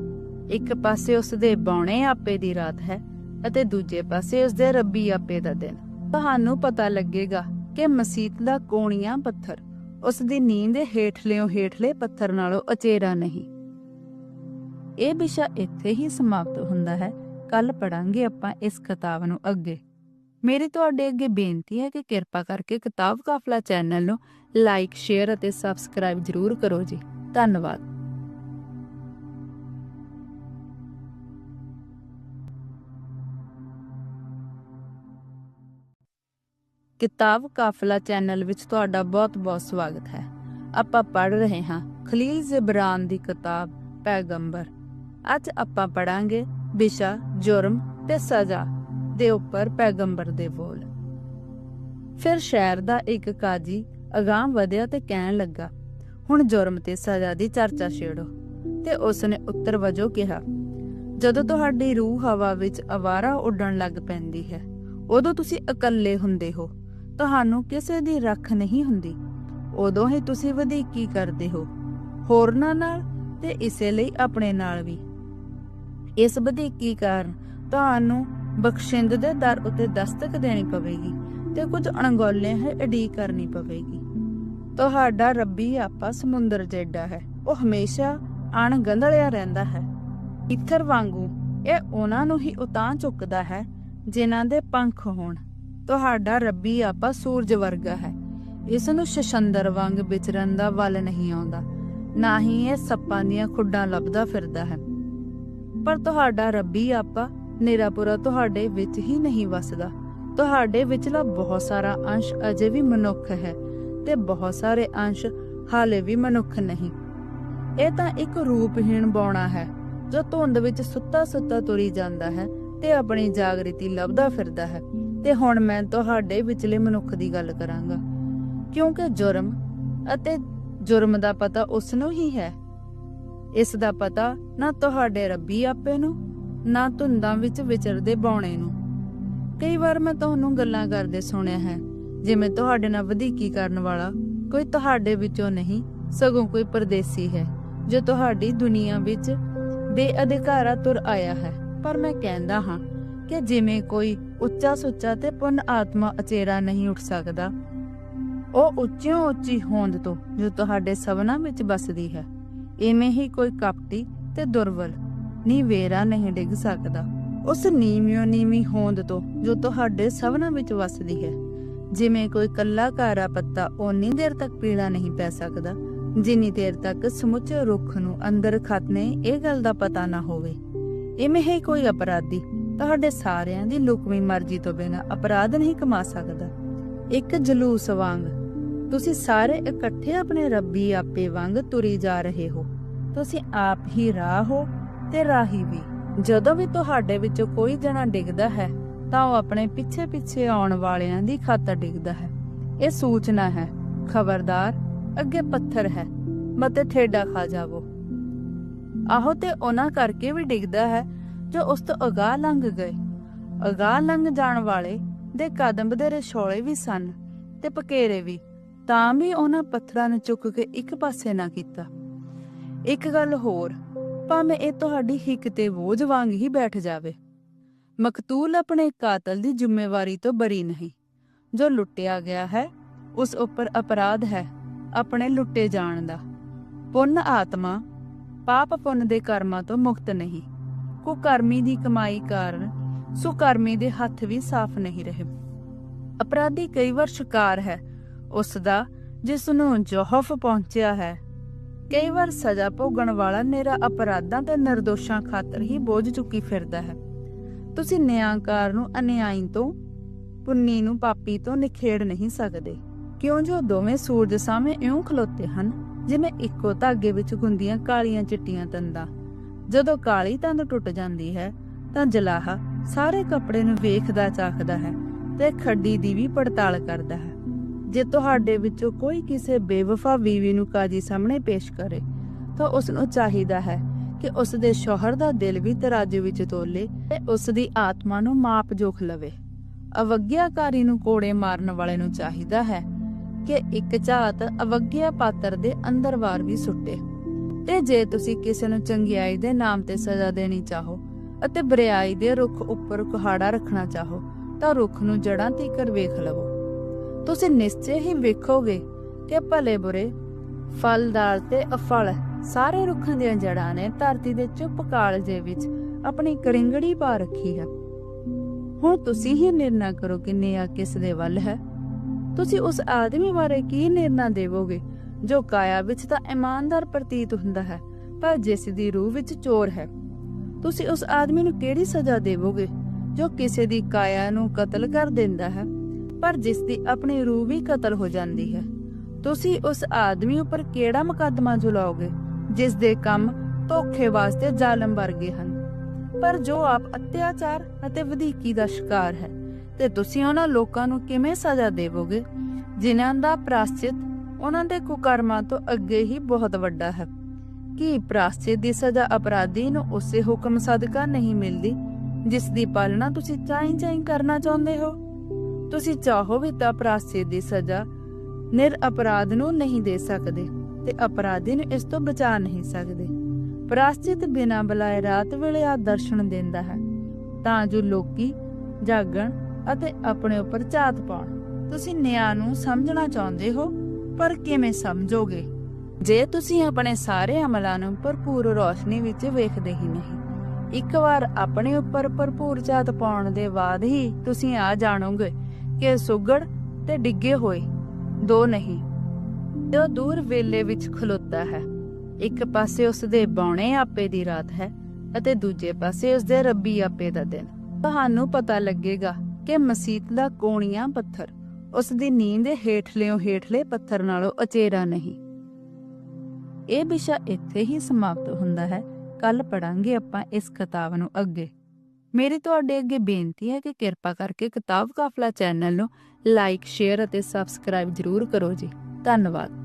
ਇੱਕ ਪਾਸੇ ਉਸ ਦੇ ਬੌਣੇ ਆਪੇ ਦੀ ਰਾਤ ਹੈ ਅਤੇ ਦੂਜੇ ਪਾਸੇ ਉਸ ਦੇ ਰੱਬੀ ਆਪੇ ਦਾ ਦਿਨ। ਤੁਹਾਨੂੰ ਪਤਾ ਲੱਗੇਗਾ ਕਿ ਮਸੀਤ ਦਾ ਕੋਣੀਆਂ ਪੱਥਰ ਉਸ ਦੀ ਨੀਂਦ ਦੇ ਹੇਠਲਿਓਂ ਹੇਠਲੇ ਪੱਥਰ ਨਾਲੋਂ ਅਚੇਰਾ ਨਹੀਂ। ਇਹ ਵਿਸ਼ਾ ਇੱਥੇ ਹੀ ਸਮਾਪਤ ਹੁੰਦਾ ਹੈ। ਕੱਲ ਪੜਾਂਗੇ ਆਪਾਂ ਇਸ ਕਿਤਾਬ ਨੂੰ ਅੱਗੇ। ਮੇਰੀ ਤੁਹਾਡੇ ਅੱਗੇ ਬੇਨਤੀ ਹੈ ਕਿ ਕਿਰਪਾ ਕਰਕੇ ਕਿਤਾਬ ਕਾਫਲਾ ਚੈਨਲ ਨੂੰ ਲਾਈਕ, ਸ਼ੇਅਰ ਅਤੇ ਸਬਸਕ੍ਰਾਈਬ ਜ਼ਰੂਰ ਕਰੋ ਜੀ। ਧੰਨਵਾਦ। ਕਿਤਾਬ ਕਾਫਲਾ ਚੈਨਲ ਵਿੱਚ ਤੁਹਾਡਾ ਬਹੁਤ-ਬਹੁਤ ਸਵਾਗਤ ਹੈ। ਆਪਾਂ ਪੜ ਰਹੇ ਹਾਂ ਖਲੀਲ ਜ਼ਿਬਰਾਨ ਦੀ ਕਿਤਾਬ ਪੈਗੰਬਰ। ਅੱਜ ਆਪਾਂ ਪੜਾਂਗੇ ਵਿਸ਼ਾ, ਜੁਰਮ ਤੇ ਸਜ਼ਾ ਦੇ ਉੱਪਰ ਪੈਗੰਬਰ ਦੇ ਬੋਲ। ਫਿਰ ਸ਼ਹਿਰ ਦਾ ਇੱਕ ਕਾਜੀ ਅਗਾਂਹ ਵਧਿਆ ਤੇ ਕਹਿਣ ਲੱਗਾ, ਹੁਣ ਜੁਰਮ ਤੇ ਸਜ਼ਾ ਦੀ ਚਰਚਾ ਛੇੜੋ। ਤੇ ਉਸ ਨੇ ਉੱਤਰ ਵਜੋਂ ਕਿਹਾ, ਜਦੋਂ ਤੁਹਾਡੀ ਰੂਹ ਹਵਾ ਵਿੱਚ ਅਵਾਰਾ ਉੱਡਣ ਲੱਗ ਪੈਂਦੀ ਹੈ, ਉਦੋਂ ਤੁਸੀਂ ਇਕੱਲੇ ਹੁੰਦੇ ਹੋ। ਤੁਹਾਨੂੰ ਕਿਸੇ ਦੀ ਰੱਖ ਨਹੀਂ ਹੁੰਦੀ। ਉਦੋਂ ਹੀ ਤੁਸੀਂ ਵਧੀਕੀ ਕਰਦੇ ਹੋ। ਹੋਰਨਾਂ ਨਾਲ ਤੇ ਇਸੇ ਲਈ ਆਪਣੇ ਨਾਲ ਵੀ। ਇਸ ਵਧੀਕੀ ਕਾਰਨ ਤੁਹਾਨੂੰ ਬਖਸ਼ਿੰਦ ਦੇ ਦਰ ਉੱਤੇ ਦਸਤਕ ਦੇਣੀ ਪਵੇਗੀ ਤੇ ਕੁਝ ਅਣਗੌਲਿਆਂ ਹੈ ਅੜੀ ਕਰਨੀ ਪਵੇਗੀ। ਤੁਹਾਡਾ ਰੱਬੀ ਆਪਾ ਸਮੁੰਦਰ ਜੈਡਾ ਹੈ, ਉਹ ਹਮੇਸ਼ਾ ਅਣਗੰਧਲਿਆ ਰਹਿੰਦਾ ਹੈ। ਇਥਰ ਵਾਂਗੂ ਇਹ ਉਹਨਾਂ ਨੂੰ ਹੀ ਉਤਾਂ ਚੁੱਕਦਾ ਹੈ, ਜਿਨ੍ਹਾਂ ਦੇ ਪੰਖ ਹੋਣ। ਤੁਹਾਡਾ ਰੱਬੀ ਆਪਾ ਸੂਰਜ ਵਰਗਾ ਹੈ। ਇਸ ਨੂੰ ਸ਼ਸ਼ੰਦਰ ਵਾਂਗ ਵਿਚਰਨ ਦਾ ਵੱਲ ਨਹੀਂ ਆਉਂਦਾ। ਨਾ ਹੀ ਇਹ ਸੱਪਾਂ ਦੀਆਂ ਖੁੱਡਾਂ ਲੱਭਦਾ ਫਿਰਦਾ ਹੈ। ਪਰ ਤੁਹਾਡਾ ਰੱਬੀ ਆਪਾ ਨਿਰਾਪੁਰਾ ਤੁਹਾਡੇ ਵਿੱਚ ਹੀ ਨਹੀਂ ਵਸਦਾ। ਤੁਹਾਡੇ ਵਿਚਲਾ ਬਹੁਤ ਸਾਰਾ ਅੰਸ਼ ਅਜੇ ਵੀ ਮਨੁੱਖ ਹੈ ਤੇ ਬਹੁਤ ਸਾਰੇ ਅੰਸ਼ ਹਾਲੇ ਵੀ ਮਨੁੱਖ ਨਹੀਂ। ਇਹ ਤਾਂ ਇੱਕ ਰੂਪਹੀਣ ਬੌਣਾ ਹੈ, ਜੋ ਧੁੰਦ ਵਿੱਚ ਸੁੱਤਾ ਸੁੱਤਾ ਤੁਰੀ ਜਾਂਦਾ ਹੈ ਤੇ ਆਪਣੀ ਜਾਗ੍ਰਿਤੀ ਲੱਭਦਾ ਫਿਰਦਾ ਹੈ। ਤੇ ਹੁਣ ਮੈਂ ਤੁਹਾਡੇ ਵਿਚਲੇ ਮਨੁੱਖ ਦੀ ਗੱਲ ਕਰਾਂਗਾ। ਕਿਉਂਕਿ ਜੁਰਮ ਅਤੇ ਜੁਰਮ ਦਾ ਪਤਾ ਉਸ ਨੂੰ ਹੀ ਹੈ। ਇਸ ਦਾ ਪਤਾ ਨਾ ਤੁਹਾਡੇ ਰੱਬੀ ਆਪੇ ਨੂੰ, ਨਾ ਧੁੰਦਾਂ ਵਿੱਚ ਵਿਚਰਦੇ ਬੌਣੇ ਨੂੰ। ਕਈ ਵਾਰ ਮੈਂ ਤੁਹਾਨੂੰ ਗੱਲਾਂ ਕਰਦੇ ਸੁਣਿਆ ਹੈ, ਜਿਵੇਂ ਤੁਹਾਡੇ ਨਾਲ ਵਧੀਕੀ ਕਰਨ ਵਾਲਾ ਕੋਈ ਤੁਹਾਡੇ ਵਿੱਚੋਂ ਨਹੀਂ, ਸਗੋਂ ਕੋਈ ਪਰਦੇਸੀ ਹੈ, ਜੋ ਤੁਹਾਡੀ ਦੁਨੀਆ ਵਿੱਚ ਬੇਅਧਿਕਾਰਾ ਤੁਰ ਆਇਆ ਹੈ। ਪਰ ਮੈਂ ਕਹਿੰਦਾ ਹਾਂ ਕਿ ਜਿਵੇਂ ਕੋਈ ਉੱਚਾ ਸੁੱਚਾ ਤੇ ਪੁੰਨ ਆਤਮਾ ਅਚੇਰਾ ਨਹੀਂ ਉੱਠ ਸਕਦਾ, ਉਹ ਉੱਚਿਓਂ ਉੱਚੀ ਹੋਂਦ ਤੋਂ ਜੋ ਤੁਹਾਡੇ ਸਭਨਾ ਵਿੱਚ ਬਸਦੀ ਹੈ। ਐਵੇਂ ਹੀ ਕੋਈ ਕਪਟੀ ਤੇ ਦੁਰਬਲ ਨੀਵੇਰਾ ਨਹੀਂ ਡਿੱਗ ਸਕਦਾ। ਉਸ ਨੀਵਿਓਂ ਨੀਵੀਂ ਹੋਂਦ ਤੋਂ ਜੋ ਤੁਹਾਡੇ ਸਭਨਾ ਵਿੱਚ ਵਸਦੀ ਹੈ। ਜਿਵੇਂ ਕੋਈ ਕੱਲਾ ਕਾਰਾ ਪੱਤਾ ਓਨੀ ਦੇਰ ਤੱਕ ਪੀਲਾ ਨਹੀਂ ਪੈ ਸਕਦਾ, ਜਿੰਨੀ ਦੇਰ ਤੱਕ ਸਮੁੱਚੇ ਰੁੱਖ ਨੂੰ ਅੰਦਰ ਖਤਨੇ ਇਹ ਗੱਲ ਦਾ ਪਤਾ ਨਾ ਹੋਵੇ। ਇਵੇਂ ਹੀ ਕੋਈ ਅਪਰਾਧੀ ਤੁਹਾਡੇ ਸਾਰਿਆਂ ਦੀ ਲੁਕਵੀਂ ਮਰਜ਼ੀ ਤੋਂ ਬਿਨਾਂ ਅਪਰਾਧ ਨਹੀਂ ਕਮਾ ਸਕਦਾ। ਇੱਕ ਜਲੂਸ ਵਾਂਗ, ਤੁਸੀਂ ਸਾਰੇ ਇਕੱਠੇ ਆਪਣੇ ਰੱਬੀ ਆਪੇ ਵਾਂਗ ਤੁਰੀ ਜਾ ਰਹੇ ਹੋ। ਤੁਸੀਂ ਆਪ ਹੀ ਰਾਹ ਹੋ ਤੇ ਰਾਹੀ ਵੀ। ਜਦੋਂ ਵੀ ਤੁਹਾਡੇ ਵਿੱਚੋਂ ਕੋਈ ਜਣਾ ਡਿੱਗਦਾ ਹੈ, ਤਾਂ ਉਹ ਆਪਣੇ ਪਿੱਛੇ ਪਿੱਛੇ ਆਉਣ ਵਾਲਿਆਂ ਦੀ ਖਾਤਰ ਡਿੱਗਦਾ ਹੈ। ਇਹ ਸੂਚਨਾ ਹੈ, ਖਬਰਦਾਰ, ਅੱਗੇ ਪੱਥਰ ਹੈ ਮਤੇ ਠੇਡਾ ਖਾ ਜਾਵੋ। ਆਹੋ ਤੇ ਉਹਨਾਂ ਕਰਕੇ ਵੀ ਡਿੱਗਦਾ ਹੈ ਜੋ ਉਸ ਤੋਂ ਅਗਾਹ ਲੰਘ ਗਏ। ਅਗਾਹ ਲੰਘ ਜਾਣ ਵਾਲੇ ਦੇ ਕਦਮ ਦੇ ਰਛੋਲੇ ਵੀ ਸਨ ਤੇ ਪਕੇਰੇ ਵੀ, ਤਾਂ ਵੀ ਉਹਨਾਂ ਪੱਥਰਾਂ ਨੂੰ ਚੁੱਕ ਕੇ ਇੱਕ ਪਾਸੇ ਨਾ ਕੀਤਾ। ਇੱਕ ਗੱਲ ਹੋਰ, ਭਾਵੇਂ ਇਹ ਤੁਹਾਡੀ ਹਿੱਕ ਤੇ ਬੋਝ ਵਾਂਗ ਹੀ ਬੈਠ ਜਾਵੇ। ਮਕਤੂਲ ਆਪਣੇ ਕਾਤਲ ਦੀ ਜ਼ਿੰਮੇਵਾਰੀ ਤੋਂ ਬਰੀ ਨਹੀਂ। ਜੋ ਲੁੱਟਿਆ ਗਿਆ ਹੈ, ਉਸ ਉੱਪਰ ਅਪਰਾਧ ਹੈ ਆਪਣੇ ਲੁੱਟੇ ਜਾਣ ਦਾ। ਪੁੰਨ ਆਤਮਾ, ਪਾਪ ਪੁੰਨ ਦੇ ਕਰਮਾਂ ਤੋਂ ਮੁਕਤ ਨਹੀਂ। ਕੁਕਰਮੀ ਦੀ ਕਮਾਈ ਕਾਰਨ ਸੁਕਰਮੀ ਦੇ ਹੱਥ ਵੀ ਸਾਫ਼ ਨਹੀਂ ਰਹੇ। ਅਪਰਾਧੀ ਕਈ ਵਾਰ ਸ਼ਿਕਾਰ ਹੈ। ਉਸ ਦਾ ਜਿਸ ਨੂੰ ਜੋਹਫ ਪਹੁੰਚਿਆ ਹੈ, ਕਈ ਵਾਰ ਸਜ਼ਾ ਭੋਗਣ ਵਾਲਾ ਨੇਰਾ ਅਪਰਾਧਾਂ ਤੇ ਨਿਰਦੋਸ਼ਾਂ ਖਾਤਰ ਹੀ ਬੋਝ ਚੁੱਕੀ ਫਿਰਦਾ ਹੈ। ਤੁਸੀਂ ਨਿਆਂਕਾਰ ਨੂੰ ਅਨਿਆਈ ਤੋਂ, ਪੁੰਨੀ ਨੂੰ ਪਾਪੀ ਤੋਂ ਨਿਖੇੜ ਨਹੀਂ ਸਕਦੇ। ਕਿਉਂ ਜੋ ਦੋਵੇਂ ਸੂਰਜ ਸਾਹਮਣੇ ਇਉਂ ਖਲੋਤੇ ਹਨ, ਜਿਵੇਂ ਇੱਕੋ ਧਾਗੇ ਵਿੱਚ ਗੁੰਦੀਆਂ ਕਾਲੀਆਂ ਚਿੱਟੀਆਂ ਤੰਦਾਂ। ਜਦੋਂ ਕਾਲੀ ਤੰਦ ਟੁੱਟ ਜਾਂਦੀ ਹੈ, ਤਾਂ ਜਲਾਹਾ ਸਾਰੇ ਕੱਪੜੇ ਨੂੰ ਵੇਖਦਾ ਚਾਖਦਾ ਹੈ ਤੇ ਖੱਡੀ ਦੀ ਵੀ ਪੜਤਾਲ ਕਰਦਾ ਹੈ। ਜੇ ਤੁਹਾਡੇ ਵਿੱਚੋਂ ਕੋਈ ਕਿਸੇ ਬੇਵਫਾ ਬੀਵੀ ਨੂੰ ਕਾਜੀ ਸਾਹਮਣੇ ਪੇਸ਼ ਕਰੇ, ਤਾਂ ਉਸ ਨੂੰ ਚਾਹੀਦਾ ਹੈ ਕਿ ਉਸ ਦੇ ਸ਼ੋਹਰ ਦਾ ਦਿਲ ਵੀ ਤਰਾਜੂ ਵਿੱਚ ਤੋਲੇ ਤੇ ਉਸ ਦੀ ਆਤਮਾ ਨੂੰ ਮਾਪ ਜੋਖ ਲਵੇ। ਅਵਗਿਆਕਾਰੀ ਨੂੰ ਕੋੜੇ ਮਾਰਨ ਵਾਲੇ ਨੂੰ ਚਾਹੀਦਾ ਹੈ ਕਿ ਇੱਕ ਝਾਤ ਅਵਗਿਆ ਪਾਤਰ ਦੇ ਅੰਦਰ ਵਾਰ ਵੀ ਸੁੱਟੇ। ਤੇ ਜੇ ਤੁਸੀਂ ਕਿਸੇ ਨੂੰ ਚੰਗਿਆਈ ਦੇ ਨਾਮ ਤੇ ਸਜ਼ਾ ਦੇਣੀ ਚਾਹੋ ਅਤੇ ਬਰਿਆਈ ਦੇ ਰੁੱਖ ਉੱਪਰ ਕੁਹਾੜਾ ਰੱਖਣਾ ਚਾਹੋ, ਤਾਂ ਰੁੱਖ ਨੂੰ ਜੜਾਂ ਤੀਕਰ ਵੇਖ ਲਵੋ। ਤੁਸੀਂ ਨਿਸ਼ਚੈ ਹੀ ਵੇਖੋਗੇ ਕਿ ਭਲੇ ਬੁਰੇ, ਫਲਦਾਰ ਤੇ ਅਫਲ ਸਾਰੇ ਰੁੱਖਾਂ ਦੀਆਂ ਜੜਾਂ ਨੇ ਧਰਤੀ ਦੇ ਚੁੱਪ ਕਾਲਜੇ ਵਿੱਚ ਆਪਣੀ ਕਰਿੰਗੜੀ ਪਾ ਰੱਖੀ ਹੈ। ਹੁਣ ਤੁਸੀਂ ਹੀ ਨਿਰਣਾ ਕਰੋ ਕਿ ਨਿਆ ਕਿਸ ਦੇ ਵੱਲ ਹੈ। ਤੁਸੀਂ ਉਸ ਆਦਮੀ ਬਾਰੇ ਕੀ ਨਿਰਣਾ ਦੇਵੋਗੇ ਜੋ ਕਾਇਆ ਵਿੱਚ ਤਾਂ ਇਮਾਨਦਾਰ ਪ੍ਰਤੀਤ ਹੁੰਦਾ ਹੈ, ਪਰ ਜਿਸ ਦੀ ਰੂਹ ਵਿੱਚ ਚੋਰ ਹੈ। ਤੁਸੀਂ ਉਸ ਆਦਮੀ ਨੂੰ ਕਿਹੜੀ ਸਜ਼ਾ ਦੇਵੋਗੇ, ਜੋ ਕਿਸੇ ਦੀ ਕਾਇਆ ਨੂੰ ਕਤਲ ਕਰ ਦਿੰਦਾ ਹੈ, ਪਰ ਜਿਸ ਦੀ ਆਪਣੀ ਰੂਹ ਵੀ ਕਤਲ ਹੋ ਜਾਂਦੀ ਹੈ? ਤੁਸੀਂ ਉਸ ਆਦਮੀ ਉੱਪਰ ਕਿਹੜਾ ਮੁਕੱਦਮਾ ਝੁਲਾਓਗੇ ਜਿਸ ਦੇ ਕੰਮ ਧੋਖੇ ਵਾਸਤੇ ਜ਼ਾਲਮ ਵਰਗੇ ਹਨ? ਪਰ ਜੋ ਆਪ ਅਤਿਆਚਾਰ ਅਤੇ ਵਧੀਕੀ ਦਾ ਸ਼ਿਕਾਰ ਹੈ, ਤੇ ਤੁਸੀਂ ਉਹਨਾਂ ਲੋਕਾਂ ਨੂੰ ਕਿਵੇਂ ਸਜ਼ਾ ਦੇਵੋਗੇ, ਜਿਨ੍ਹਾਂ ਦਾ ਪ੍ਰਾਸ਼ਚਿਤ ਉਹਨਾਂ ਦੇ ਕੁਕਰਮਾਂ ਤੋਂ ਅੱਗੇ ਹੀ ਬਹੁਤ ਵੱਡਾ ਹੈ। ਕੀ ਪ੍ਰਾਸ਼ਚਿਤ ਦੀ ਸਜ਼ਾ ਅਪਰਾਧੀ ਨੂੰ ਉਸੇ ਹੁਕਮ ਸਦਕਾ ਨਹੀਂ ਮਿਲਦੀ, ਜਿਸ ਦੀ ਪਾਲਣਾ ਤੁਸੀਂ ਚਾਹੀਂ ਚਾਹੀਂ ਕਰਨਾ ਚਾਹੁੰਦੇ ਹੋ? ਤੁਸੀਂ ਚਾਹੋ ਵੀ ਤਾਂ ਪ੍ਰਾਸ਼ਚਿਤ ਦੀ ਸਜ਼ਾ ਨਿਰ ਅਪਰਾਧ ਨੂੰ ਨਹੀਂ ਦੇ ਸਕਦੇ ਤੇ ਅਪਰਾਧੀ ਨੂੰ ਇਸ ਤੋਂ ਬਚਾ ਨਹੀਂ ਸਕਦੇ। ਪ੍ਰਾਸ਼ਚਿਤ ਬਿਨਾਂ ਬੁਲਾਏ ਰਾਤ ਵੇਲੇ ਆ ਦਰਸ਼ਨ ਦਿੰਦਾ ਹੈ। ਤਾਂ ਜੋ ਲੋਕੀ ਜਾਗਣ ਅਤੇ ਆਪਣੇ ਉੱਪਰ ਝਾਤ ਪਾਉਣ। ਤੁਸੀਂ ਨਿਆਂ ਨੂੰ ਸਮਝਣਾ ਚਾਹੁੰਦੇ ਹੋ? ਪਰ ਕਿਵੇਂ ਸਮਝੋਗੇ? ਜੇ ਤੁਸੀਂ ਆਪਣੇ ਸਾਰੇ ਅਮਲਾਂ ਨੂੰ ਭਰਪੂਰ ਰੋਸ਼ਨੀ ਵਿੱਚ ਵੇਖਦੇ ਹੀ ਨਹੀਂ, ਇੱਕ ਵਾਰ ਆਪਣੇ ਉੱਪਰ ਭਰਪੂਰ ਝਾਤ ਪਾਉਣ ਦੇ ਬਾਅਦ ਹੀ ਤੁਸੀਂ ਆ ਜਾਣੋਗੇ ਕਿ ਸੁਗੜ ਤੇ ਡਿੱਗੇ ਹੋਏ ਦੋ ਨਹੀਂ। ਜੋ ਦੂਰ ਵੇਲੇ ਵਿੱਚ ਖਲੋਤਾ ਹੈ, ਇੱਕ ਪਾਸੇ ਉਸ ਦੇ ਬੌਣੇ ਆਪੇ ਦੀ ਰਾਤ ਹੈ ਅਤੇ ਦੂਜੇ ਪਾਸੇ ਉਸ ਦੇ ਰੱਬੀ ਆਪੇ ਦਾ ਦਿਨ। ਤੁਹਾਨੂੰ ਪਤਾ ਲੱਗੇਗਾ ਕਿ ਮਸੀਤ ਦਾ ਕੋਣੀਆਂ ਪੱਥਰ ਉਸ ਦੀ ਨੀਂਦ ਦੇ ਹੇਠਲਿਓਂ ਹੇਠਲੇ ਪੱਥਰ ਨਾਲੋਂ ਅਚੇਰਾ ਨਹੀਂ। ਇਹ ਵਿਸ਼ਾ ਇੱਥੇ ਹੀ ਸਮਾਪਤ ਹੁੰਦਾ ਹੈ। ਕੱਲ ਪੜਾਂਗੇ ਆਪਾਂ ਇਸ ਕਿਤਾਬ ਨੂੰ ਅੱਗੇ। ਮੇਰੀ ਤੁਹਾਡੇ ਅੱਗੇ ਬੇਨਤੀ ਹੈ ਕਿ ਕਿਰਪਾ ਕਰਕੇ ਕਿਤਾਬ ਕਾਫਲਾ ਚੈਨਲ ਨੂੰ ਲਾਈਕ, ਸ਼ੇਅਰ ਅਤੇ ਸਬਸਕ੍ਰਾਈਬ ਜ਼ਰੂਰ ਕਰੋ ਜੀ। ਧੰਨਵਾਦ।